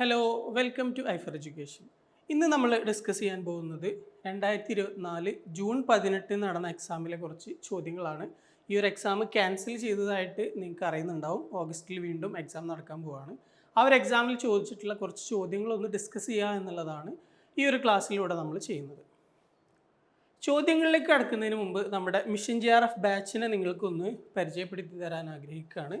Hello welcome to ഐഫർ education ഇന്ന് നമ്മൾ ഡിസ്കസ് ചെയ്യാൻ പോകുന്നത് രണ്ടായിരത്തി ഇരുപത്തിനാല് ജൂൺ പതിനെട്ടിന് നടന്ന എക്സാമിലെ കുറച്ച് ചോദ്യങ്ങളാണ്. ഈ ഒരു എക്സാം ക്യാൻസൽ ചെയ്തതായിട്ട് നിങ്ങൾക്ക് അറിയുന്നുണ്ടാവും. ഓഗസ്റ്റിൽ വീണ്ടും എക്സാം നടക്കാൻ പോവുകയാണ് ആ ഒരു എക്സാമിൽ ചോദിച്ചിട്ടുള്ള കുറച്ച് ചോദ്യങ്ങളൊന്ന് ഡിസ്കസ് ചെയ്യുക എന്നുള്ളതാണ് ഈ ഒരു ക്ലാസ്സിലൂടെ നമ്മൾ ചെയ്യുന്നത്. ചോദ്യങ്ങളിലേക്ക് കടക്കുന്നതിന് മുമ്പ് നമ്മുടെ മിഷൻ ജി ആർ എഫ് ബാച്ചിനെ നിങ്ങൾക്കൊന്ന് പരിചയപ്പെടുത്തി തരാൻ ആഗ്രഹിക്കുകയാണ്.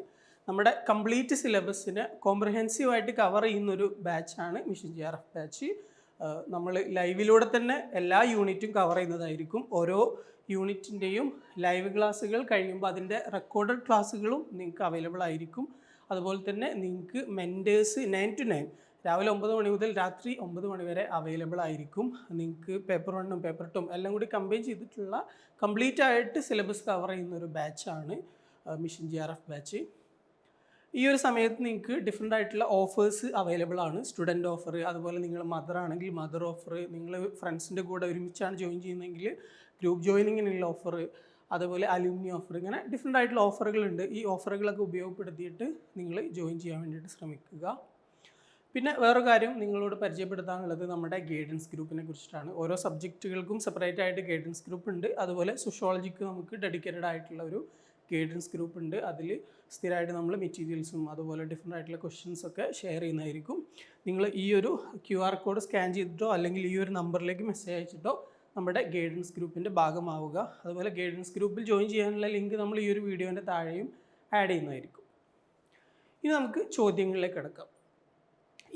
നമ്മുടെ കംപ്ലീറ്റ് സിലബസിനെ കോംപ്രഹെൻസീവായിട്ട് കവർ ചെയ്യുന്നൊരു ബാച്ചാണ് mission G R F batch നമ്മൾ ലൈവിലൂടെ തന്നെ എല്ലാ യൂണിറ്റും കവർ ചെയ്യുന്നതായിരിക്കും. ഓരോ യൂണിറ്റിന്റെയും ലൈവ് ക്ലാസ്സുകൾ കഴിയുമ്പോൾ അതിന്റെ റെക്കോർഡഡ് ക്ലാസ്സുകളും നിങ്ങൾക്ക് അവൈലബിൾ ആയിരിക്കും. അതുപോലെ തന്നെ നിങ്ങൾക്ക് മെന്റേഴ്സ് നയൻ ടു നയൻ രാവിലെ ഒമ്പത് മണി മുതൽ രാത്രി ഒമ്പത് മണി വരെ അവൈലബിൾ ആയിരിക്കും. നിങ്ങൾക്ക് പേപ്പർ വണ്ണും പേപ്പർ ടും എല്ലാം കൂടി കമ്പൈൻ ചെയ്തിട്ടുള്ള കംപ്ലീറ്റ് ആയിട്ട് സിലബസ് കവർ ചെയ്യുന്ന ഒരു ബാച്ചാണ് mission G R F batch ഈ ഒരു സമയത്ത് നിങ്ങൾക്ക് ഡിഫറെന്റ് ആയിട്ടുള്ള ഓഫേഴ്സ് അവൈലബിൾ ആണ്. സ്റ്റുഡന്റ് ഓഫർ അതുപോലെ നിങ്ങൾ മദർ ആണെങ്കിൽ മദർ ഓഫർ നിങ്ങൾ ഫ്രണ്ട്സിന്റെ കൂടെ ഒരുമിച്ചാണ് ജോയിൻ ചെയ്യുന്നതെങ്കിൽ ഗ്രൂപ്പ് ജോയിനിങ്ങിനുള്ള ഓഫർ അതുപോലെ അലുമിനി ഓഫർ ഇങ്ങനെ ഡിഫറെന്റ് ആയിട്ടുള്ള ഓഫറുകളുണ്ട് ഈ ഓഫറുകളൊക്കെ ഉപയോഗപ്പെടുത്തിയിട്ട് നിങ്ങൾ ജോയിൻ ചെയ്യാൻ വേണ്ടിയിട്ട് ശ്രമിക്കുക. പിന്നെ വേറൊരു കാര്യം നിങ്ങളോട് പരിചയപ്പെടുത്താനുള്ളത് നമ്മുടെ ഗൈഡൻസ് ഗ്രൂപ്പിനെ കുറിച്ചിട്ടാണ്. ഓരോ സബ്ജക്റ്റുകൾക്കും സെപ്പറേറ്റ് ആയിട്ട് ഗൈഡൻസ് ഗ്രൂപ്പ് ഉണ്ട്. അതുപോലെ സോഷ്യോളജിക്ക് നമുക്ക് ഡെഡിക്കേറ്റഡ് ആയിട്ടുള്ള ഒരു ഗൈഡൻസ് ഗ്രൂപ്പ് ഉണ്ട്. അതിൽ സ്ഥിരമായിട്ട് നമ്മൾ മെറ്റീരിയൽസും അതുപോലെ ഡിഫറെന്റ് ആയിട്ടുള്ള ക്വസ്റ്റ്യൻസ് ഒക്കെ ഷെയർ ചെയ്യുന്നതായിരിക്കും. നിങ്ങൾ ഈ ഒരു ക്യു ആർ കോഡ് സ്കാൻ ചെയ്തിട്ടോ അല്ലെങ്കിൽ ഈ ഒരു നമ്പറിലേക്ക് മെസ്സേജ് അയച്ചിട്ടോ നമ്മുടെ ഗൈഡൻസ് ഗ്രൂപ്പിന്റെ ഭാഗമാവുക. അതുപോലെ ഗൈഡൻസ് ഗ്രൂപ്പിൽ ജോയിൻ ചെയ്യാനുള്ള ലിങ്ക് നമ്മൾ ഈ ഒരു വീഡിയോന്റെ താഴെയും ആഡ് ചെയ്യുന്നതായിരിക്കും. ഇനി നമുക്ക് ചോദ്യങ്ങളിലേക്ക് കിടക്കാം.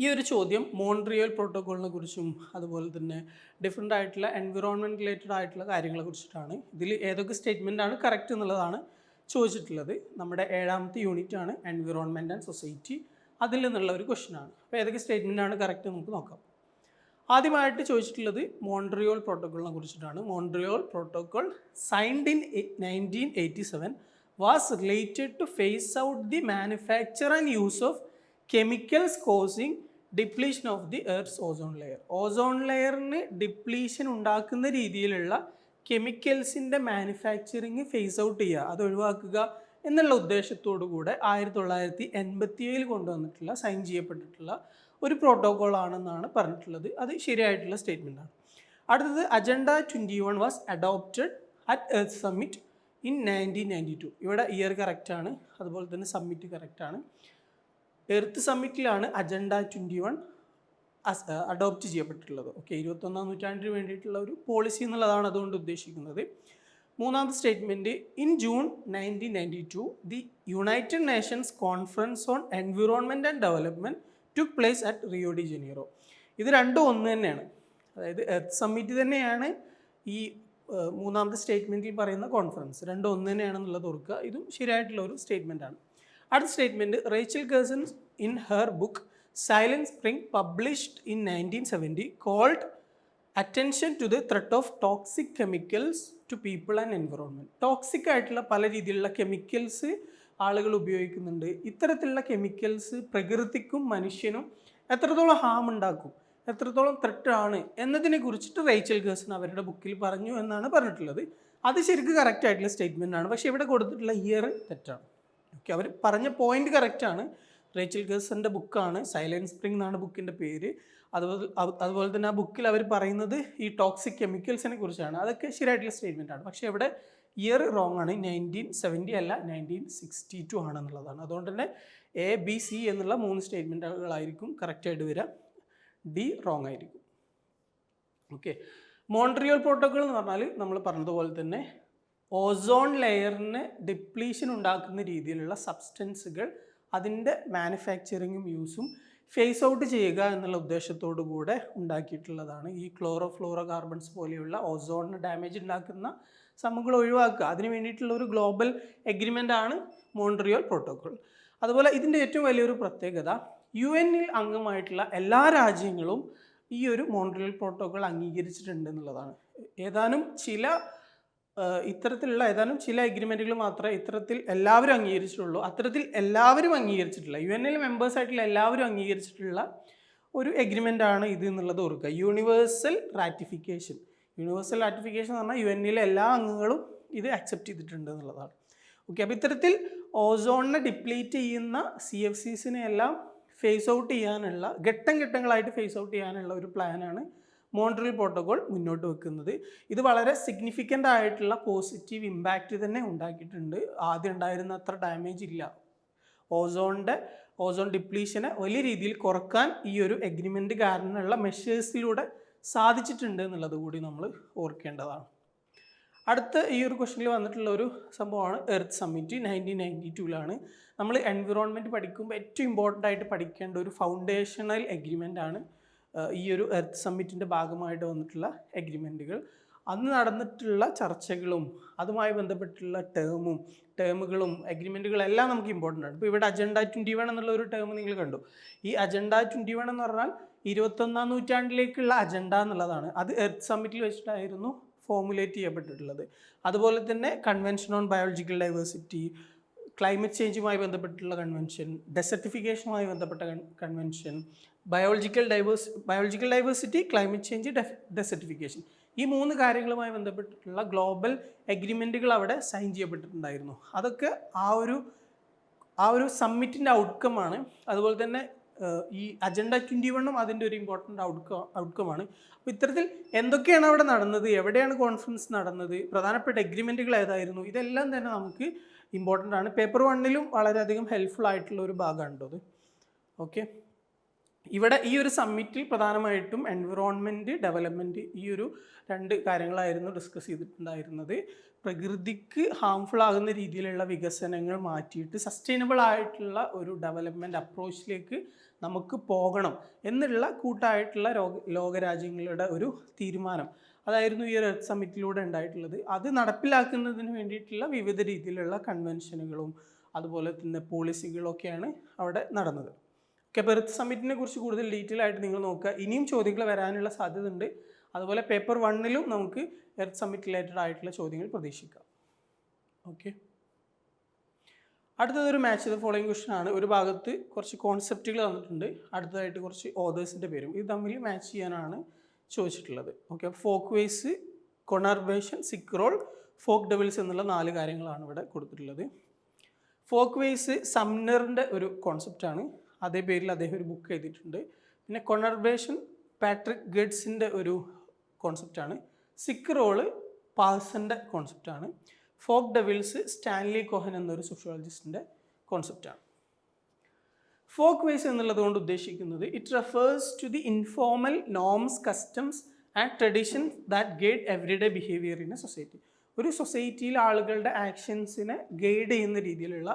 ഈ ഒരു ചോദ്യം മോൺട്രിയൽ പ്രോട്ടോക്കോളിനെ കുറിച്ചും അതുപോലെ തന്നെ ഡിഫറെന്റ് ആയിട്ടുള്ള എൻവിറോൺമെന്റ് റിലേറ്റഡ് ആയിട്ടുള്ള കാര്യങ്ങളെ കുറിച്ചിട്ടാണ്. ഇതിൽ ഏതൊക്കെ സ്റ്റേറ്റ്മെന്റാണ് കറക്റ്റ് എന്നുള്ളതാണ്. ചോദിച്ചിട്ടുള്ളത് നമ്മുടെ ഏഴാമത്തെ യൂണിറ്റ് ആണ് എൻവിറോൺമെന്റ് ആൻഡ് സൊസൈറ്റി അതിൽ നിന്നുള്ള ഒരു ക്വസ്റ്റ്യൻ ആണ്. അപ്പോൾ ഏതൊക്കെ സ്റ്റേറ്റ്മെന്റ് ആണ് കറക്റ്റ് നമുക്ക് നോക്കാം. ആദ്യമായിട്ട് ചോദിച്ചിട്ടുള്ളത് മോൺട്രിയോൾ പ്രോട്ടോക്കോളിനെ കുറിച്ചിട്ടാണ്. Montreal protocol signed in nineteen eighty seven was related to phase out the manufacture and use of chemicals causing depletion of the earth's ozone layer ozone ലെയറിന് depletion ഉണ്ടാക്കുന്ന രീതിയിലുള്ള കെമിക്കൽസിന്റെ മാനുഫാക്ചറിങ് ഫേസ് ഔട്ട് ചെയ്യുക അത് ഒഴിവാക്കുക എന്നുള്ള ഉദ്ദേശത്തോടു കൂടെ ആയിരത്തി തൊള്ളായിരത്തി എൺപത്തി ഏഴിൽ കൊണ്ടുവന്നിട്ടുള്ള സൈൻ ചെയ്യപ്പെട്ടിട്ടുള്ള ഒരു പ്രോട്ടോകോൾ ആണെന്നാണ് പറഞ്ഞിട്ടുള്ളത്. അത് ശരിയായിട്ടുള്ള സ്റ്റേറ്റ്മെന്റ് ആണ്. അടുത്തത് agenda twenty one was adopted at earth summit in nineteen ninety two ഇവിടെ ഇയർ കറക്റ്റാണ് അതുപോലെ തന്നെ സമ്മിറ്റ് കറക്റ്റാണ് എർത്ത് സമ്മിറ്റിലാണ് അജണ്ട ട്വന്റി വൺ അഡോപ്റ്റ് ചെയ്യപ്പെട്ടിട്ടുള്ളത്. ഓക്കെ ഇരുപത്തൊന്നാം നൂറ്റാണ്ടിന് വേണ്ടിയിട്ടുള്ള ഒരു പോളിസി എന്നുള്ളതാണ് അതുകൊണ്ട് ഉദ്ദേശിക്കുന്നത്. മൂന്നാമത്തെ statement in June nineteen ninety two the United Nations conference on environment and development took place at Rio de Janeiro ഇത് രണ്ടും ഒന്ന് തന്നെയാണ്. അതായത് എർത്ത് സമ്മിറ്റ് തന്നെയാണ് ഈ മൂന്നാമത്തെ സ്റ്റേറ്റ്മെന്റിൽ പറയുന്ന കോൺഫറൻസ് രണ്ടും ഒന്ന് തന്നെയാണെന്നുള്ളത് ഓർക്കുക. ഇതും ശരിയായിട്ടുള്ള ഒരു സ്റ്റേറ്റ്മെന്റാണ് അടുത്ത statement Rachel Carson's in her book silent spring published in nineteen seventy called attention to the threat of toxic chemicals to people and environment toxic ആയിട്ടുള്ള പല രീതിയിലുള്ള കെമിക്കൽസ് ആളുകൾ ഉപയോഗിക്കുന്നുണ്ട്. ഇത്തരത്തിലുള്ള കെമിക്കൽസ് പ്രകൃതിക്കും മനുഷ്യനും എത്രത്തോളം ഹാം ഉണ്ടാക്കും എത്രത്തോളം ത്രെട്ടാണ് എന്നതിനെ കുറിച്ചിട്ട് റേച്ചൽ ഗേഴ്സൺ അവരുടെ ബുക്കിൽ പറഞ്ഞു എന്നാണ് പറഞ്ഞിട്ടുള്ളത്. അത് ശരിക്കും കറക്റ്റ് ആയിട്ടുള്ള സ്റ്റേറ്റ്മെന്റ് ആണ്. പക്ഷേ ഇവിടെ കൊടുത്തിട്ടുള്ള ഇയർ തെറ്റാണ്. ഓക്കെ അവർ പറഞ്ഞ പോയിന്റ് കറക്റ്റാണ് റേച്ചൽ ഗേഴ്സന്റെ ബുക്കാണ്. സൈലൻസ് സ്പ്രിംഗ് എന്നാണ് ബുക്കിന്റെ പേര്. അതുപോലെ അതുപോലെ തന്നെ ആ ബുക്കിൽ അവർ പറയുന്നത് ഈ ടോക്സിക് കെമിക്കൽസിനെ കുറിച്ചാണ്. അതൊക്കെ ശരിയായിട്ടുള്ള സ്റ്റേറ്റ്മെന്റ് ആണ്. പക്ഷേ ഇവിടെ ഇയർ റോങ് ആണ്. നയന്റീൻ സെവന്റി അല്ല നയന്റീൻ സിക്സ്റ്റി ടു ആണെന്നുള്ളതാണ്. അതുകൊണ്ട് തന്നെ എ ബി സി എന്നുള്ള മൂന്ന് സ്റ്റേറ്റ്മെന്റുകളായിരിക്കും കറക്റ്റായിട്ട് വരിക. ഡി റോങ് ആയിരിക്കും. ഓക്കെ മോൺട്രിയൽ പ്രോട്ടോക്കോൾ എന്ന് പറഞ്ഞാൽ നമ്മൾ പറഞ്ഞതുപോലെ തന്നെ ഓസോൺ ലെയറിന് ഡിപ്ലീഷൻ ഉണ്ടാക്കുന്ന രീതിയിലുള്ള സബ്സ്റ്റൻസുകൾ അതിന്റെ മാനുഫാക്ചറിങ്ങും യൂസും ഫേസ് ഔട്ട് ചെയ്യുക എന്നുള്ള ഉദ്ദേശത്തോടു കൂടെ ഉണ്ടാക്കിയിട്ടുള്ളതാണ്. ഈ ക്ലോറോ ഫ്ലോറോ കാർബൺസ് പോലെയുള്ള ഓസോണിന് ഡാമേജ് ഉണ്ടാക്കുന്ന സംഭവങ്ങൾ ഒഴിവാക്കുക. അതിന് വേണ്ടിയിട്ടുള്ള ഒരു ഗ്ലോബൽ എഗ്രിമെന്റ് ആണ് മോൺട്രിയോൾ പ്രോട്ടോക്കോൾ. അതുപോലെ ഇതിന്റെ ഏറ്റവും വലിയൊരു പ്രത്യേകത യു എന്നിൽ അംഗമായിട്ടുള്ള എല്ലാ രാജ്യങ്ങളും ഈ ഒരു മോൺട്രിയൽ പ്രോട്ടോക്കോൾ അംഗീകരിച്ചിട്ടുണ്ട് എന്നുള്ളതാണ്. ഏതാനും ചില ഇത്തരത്തിലുള്ള ഏതാനും ചില എഗ്രിമെന്റുകൾ മാത്രമേ ഇത്തരത്തിൽ എല്ലാവരും അംഗീകരിച്ചിട്ടുള്ളൂ. അത്തരത്തിൽ എല്ലാവരും അംഗീകരിച്ചിട്ടില്ല. യു എൻ എൽ മെമ്പേഴ്സായിട്ടുള്ള എല്ലാവരും അംഗീകരിച്ചിട്ടുള്ള ഒരു എഗ്രിമെന്റ് ആണ് ഇത് എന്നുള്ളത് ഓർക്കുക. യൂണിവേഴ്സൽ റാറ്റിഫിക്കേഷൻ യൂണിവേഴ്സൽ റാറ്റിഫിക്കേഷൻ എന്ന് പറഞ്ഞാൽ യു എന്നിലെ എല്ലാ അംഗങ്ങളും ഇത് അക്സെപ്റ്റ് ചെയ്തിട്ടുണ്ട് എന്നുള്ളതാണ്. ഓക്കെ അപ്പോൾ ഇത്തരത്തിൽ ഓസോണിനെ ഡിപ്ലീറ്റ് ചെയ്യുന്ന സി എഫ് സീസിനെ എല്ലാം ഫേസ് ഔട്ട് ചെയ്യാനുള്ള ഘട്ടം ഘട്ടങ്ങളായിട്ട് ഫേസ് ഔട്ട് ചെയ്യാനുള്ള ഒരു പ്ലാനാണ് മോൺട്രിയൽ പ്രോട്ടോകോൾ മുന്നോട്ട് വെക്കുന്നത്. ഇത് വളരെ സിഗ്നിഫിക്കന്റ് ആയിട്ടുള്ള പോസിറ്റീവ് ഇമ്പാക്റ്റ് തന്നെ ഉണ്ടാക്കിയിട്ടുണ്ട്. ആദ്യം ഉണ്ടായിരുന്ന അത്ര ഡാമേജ് ഇല്ല. ഓസോണിന്റെ ഓസോൺ ഡിപ്ലീഷനെ വലിയ രീതിയിൽ കുറയ്ക്കാൻ ഈ ഒരു എഗ്രിമെന്റ് കാരണമുള്ള മെഷേഴ്സിലൂടെ സാധിച്ചിട്ടുണ്ട് എന്നുള്ളത് കൂടി നമ്മൾ ഓർക്കേണ്ടതാണ്. അടുത്ത ഈ ഒരു ക്വസ്റ്റനിൽ വന്നിട്ടുള്ള ഒരു സംഭവമാണ് എർത്ത് സമ്മിറ്റ് നയന്റീൻ നയന്റി ടുവിലാണ് നമ്മൾ എൻവിറോൺമെന്റ് പഠിക്കുമ്പോൾ ഏറ്റവും ഇമ്പോർട്ടന്റ് ആയിട്ട് പഠിക്കേണ്ട ഒരു ഫൗണ്ടേഷണൽ എഗ്രിമെന്റ് ആണ് ഈ ഒരു എർത്ത് സമ്മിറ്റിന്റെ ഭാഗമായിട്ട് വന്നിട്ടുള്ള എഗ്രിമെന്റുകൾ അന്ന് നടന്നിട്ടുള്ള ചർച്ചകളും അതുമായി ബന്ധപ്പെട്ടുള്ള ടേമും ടേമുകളും എഗ്രിമെന്റുകളും എല്ലാം നമുക്ക് ഇമ്പോർട്ടന്റ് ആണ്. ഇപ്പോൾ ഇവിടെ അജണ്ട ട്വന്റി വൺ എന്നുള്ള ഒരു ടേം നിങ്ങൾ കണ്ടു. ഈ അജണ്ട ട്വന്റി വൺ എന്ന് പറഞ്ഞാൽ ഇരുപത്തൊന്നാം നൂറ്റാണ്ടിലേക്കുള്ള അജണ്ട എന്നുള്ളതാണ്. അത് എർത്ത് സമ്മിറ്റിൽ വെച്ചിട്ടായിരുന്നു ഫോമുലേറ്റ് ചെയ്യപ്പെട്ടിട്ടുള്ളത്. അതുപോലെ തന്നെ convention on biological diversity climate ചേഞ്ചുമായി ബന്ധപ്പെട്ടുള്ള കൺവെൻഷൻ ഡെസർട്ടിഫിക്കേഷനുമായി ബന്ധപ്പെട്ട convention biological diverse biological diversity climate change desertification ഈ മൂന്ന് കാര്യങ്ങളുമായി ബന്ധപ്പെട്ടിട്ടുള്ള ഗ്ലോബൽ എഗ്രിമെന്റുകൾ അവിടെ സൈൻ ചെയ്യപ്പെട്ടിട്ടുണ്ടായിരുന്നു. അതൊക്കെ ആ ഒരു ആ ഒരു സമ്മിറ്റിന്റെ ഔട്ട്കമാണ് അതുപോലെ തന്നെ ഈ അജണ്ട ട്വന്റി വണ്ണും അതിന്റെ ഒരു ഇമ്പോർട്ടന്റ് ഔട്ട്കം ഔട്ട്കമാണ് അപ്പോൾ ഇത്തരത്തിൽ എന്തൊക്കെയാണ് അവിടെ നടന്നത്? എവിടെയാണ് കോൺഫറൻസ് നടന്നത്? പ്രധാനപ്പെട്ട എഗ്രിമെന്റുകൾ ഏതായിരുന്നു? ഇതെല്ലാം തന്നെ നമുക്ക് ഇമ്പോർട്ടന്റ് ആണ്. പേപ്പർ വണ്ണിലും വളരെയധികം ഹെൽപ്ഫുൾ ആയിട്ടുള്ള ഒരു ഭാഗമാണ് അത് ഓക്കെ ഇവിടെ ഈ ഒരു സമ്മിറ്റിൽ പ്രധാനമായിട്ടും എൻവിറോൺമെന്റ് ഡെവലപ്മെന്റ് ഈ ഒരു രണ്ട് കാര്യങ്ങളായിരുന്നു ഡിസ്കസ് ചെയ്തിട്ടുണ്ടായിരുന്നത്. പ്രകൃതിക്ക് ഹാംഫുൾ ആകുന്ന രീതിയിലുള്ള വികസനങ്ങൾ മാറ്റിയിട്ട് സസ്റ്റൈനബിൾ ആയിട്ടുള്ള ഒരു ഡെവലപ്മെന്റ് അപ്രോച്ചിലേക്ക് നമുക്ക് പോകണം എന്നുള്ള കൂട്ടായിട്ടുള്ള ലോക ലോകരാജ്യങ്ങളുടെ ഒരു തീരുമാനം. അതായിരുന്നു ഈ ഒരു എർത്ത് സമ്മിറ്റിലൂടെ ഉണ്ടായിട്ടുള്ളത്. അത് നടപ്പിലാക്കുന്നതിന് വേണ്ടിയിട്ടുള്ള വിവിധ രീതിയിലുള്ള കൺവെൻഷനുകളും അതുപോലെ തന്നെ പോളിസികളൊക്കെയാണ് അവിടെ നടന്നത്. അപ്പോൾ സമ്മിറ്റിനെ കുറിച്ച് കൂടുതൽ ഡീറ്റെയിൽ ആയിട്ട് നിങ്ങൾ നോക്കുക. ഇനിയും ചോദ്യങ്ങൾ വരാനുള്ള സാധ്യത ഉണ്ട് അതുപോലെ പേപ്പർ വണ്ണിലും നമുക്ക് എർത്ത് സമ്മിറ്റ് റിലേറ്റഡ് ആയിട്ടുള്ള ചോദ്യങ്ങൾ പ്രതീക്ഷിക്കാം. ഓക്കെ അടുത്തതൊരു മാച്ച് ദ ഫോളോയിങ് ക്വസ്റ്റൻ ആണ്. ഒരു ഭാഗത്ത് കുറച്ച് കോൺസെപ്റ്റുകൾ തന്നിട്ടുണ്ട് അടുത്തതായിട്ട് കുറച്ച് ഓതേഴ്സിന്റെ പേരും. ഇത് തമ്മിൽ മാച്ച് ചെയ്യാനാണ് ചോദിച്ചിട്ടുള്ളത്. Okay folk ways conurbation sick role folk devils എന്നുള്ള നാല് കാര്യങ്ങളാണ് ഇവിടെ കൊടുത്തിട്ടുള്ളത്. ഫോക്ക് വേസ് സംനറിന്റെ ഒരു കോൺസെപ്റ്റാണ് അതേ പേരിൽ അദ്ദേഹം ഒരു ബുക്ക് എഴുതിയിട്ടുണ്ട്. പിന്നെ കൊണർബേഷൻ പാട്രിക് ഗഡ്സിന്റെ ഒരു കോൺസെപ്റ്റാണ് സിക്ക് റോൾ പാൾസന്റെ കോൺസെപ്റ്റാണ് ഫോക്ക് ഡെവിൽസ് സ്റ്റാൻലി കോഹൻ എന്നൊരു സോഷ്യോളജിസ്റ്റിന്റെ കോൺസെപ്റ്റാണ് ഫോക്ക് വേസ് എന്നുള്ളത് കൊണ്ട് ഉദ്ദേശിക്കുന്നത് it refers to the informal norms customs and tradition that guide everyday behaviour in a society ഒരു സൊസൈറ്റിയിലെ ആളുകളുടെ ആക്ഷൻസിനെ ഗൈഡ് ചെയ്യുന്ന രീതിയിലുള്ള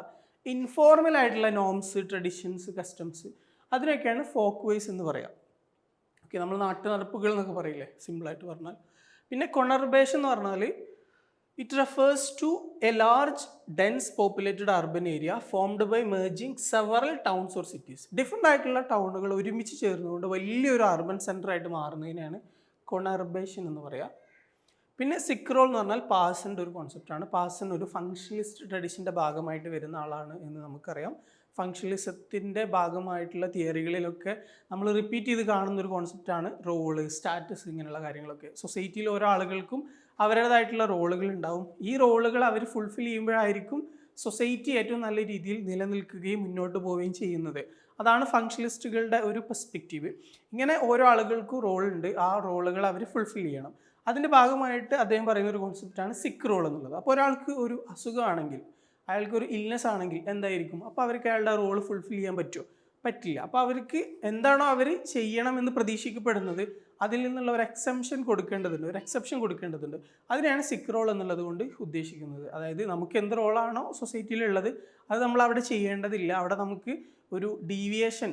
ഇൻഫോർമൽ ആയിട്ടുള്ള നോംസ് ട്രഡീഷൻസ് കസ്റ്റംസ് അതിനൊക്കെയാണ് ഫോക്ക് വേസ് എന്ന് പറയാം. ഓക്കെ നമ്മൾ നാട്ടു നടപ്പുകൾ എന്നൊക്കെ പറയില്ലേ സിമ്പിളായിട്ട് പറഞ്ഞാൽ. പിന്നെ കൊണർബേഷൻ എന്ന് പറഞ്ഞാൽ it refers to a large dense populated urban area formed by merging several towns or cities different ആയിട്ടുള്ള ടൗണുകൾ ഒരുമിച്ച് ചേർന്നുകൊണ്ട് വലിയൊരു അർബൻ സെന്റർ ആയിട്ട് മാറുന്നതിനെയാണ് കൊണർബേഷൻ എന്ന് പറയുക പിന്നെ സിക്ക് റോൾ എന്ന് പറഞ്ഞാൽ പാസന്റെ ഒരു കോൺസെപ്റ്റാണ് പാസൻ ഒരു ഫങ്ഷണലിസ്റ്റ് ട്രഡീഷന്റെ ഭാഗമായിട്ട് വരുന്ന ആളാണ് എന്ന് നമുക്കറിയാം. ഫങ്ഷണലിസത്തിന്റെ ഭാഗമായിട്ടുള്ള തിയറികളിലൊക്കെ നമ്മൾ റിപ്പീറ്റ് ചെയ്ത് കാണുന്ന ഒരു കോൺസെപ്റ്റാണ് റോൾ സ്റ്റാറ്റസ് ഇങ്ങനെയുള്ള കാര്യങ്ങളൊക്കെ. സൊസൈറ്റിയിൽ ഓരോ ആളുകൾക്കും അവരുടേതായിട്ടുള്ള റോളുകൾ ഉണ്ടാവും. ഈ റോളുകൾ അവർ ഫുൾഫിൽ ചെയ്യുമ്പോഴായിരിക്കും സൊസൈറ്റി ഏറ്റവും നല്ല രീതിയിൽ നിലനിൽക്കുകയും മുന്നോട്ട് പോവുകയും ചെയ്യുന്നത്. അതാണ് ഫങ്ഷണലിസ്റ്റുകളുടെ ഒരു പെർസ്പെക്റ്റീവ് ഇങ്ങനെ ഓരോ ആളുകൾക്കും റോളുണ്ട് ആ റോളുകൾ അവർ ഫുൾഫിൽ ചെയ്യണം. അതിന്റെ ഭാഗമായിട്ട് അദ്ദേഹം പറയുന്ന ഒരു കോൺസെപ്റ്റാണ് സിക്ക് റോൾ എന്നുള്ളത്. അപ്പോൾ ഒരാൾക്ക് ഒരു അസുഖമാണെങ്കിൽ അയാൾക്കൊരു ഇൽനെസ് ആണെങ്കിൽ എന്തായിരിക്കും? അപ്പോൾ അവർക്ക് അയാളുടെ റോൾ ഫുൾഫിൽ ചെയ്യാൻ പറ്റുമോ? പറ്റില്ല. അപ്പോൾ അവർക്ക് എന്താണോ അവർ ചെയ്യണമെന്ന് പ്രതീക്ഷിക്കപ്പെടുന്നത് അതിൽ നിന്നുള്ള ഒരു എക്സംഷൻ കൊടുക്കേണ്ടതുണ്ട് ഒരു എക്സെപ്ഷൻ കൊടുക്കേണ്ടതുണ്ട്. അതിനെയാണ് സിക്ക് റോൾ എന്നുള്ളത് കൊണ്ട് ഉദ്ദേശിക്കുന്നത്. അതായത് നമുക്ക് എന്ത് റോളാണോ സൊസൈറ്റിയിലുള്ളത് അത് നമ്മൾ അവിടെ ചെയ്യേണ്ടതില്ല. അവിടെ നമുക്ക് ഒരു ഡീവിയേഷൻ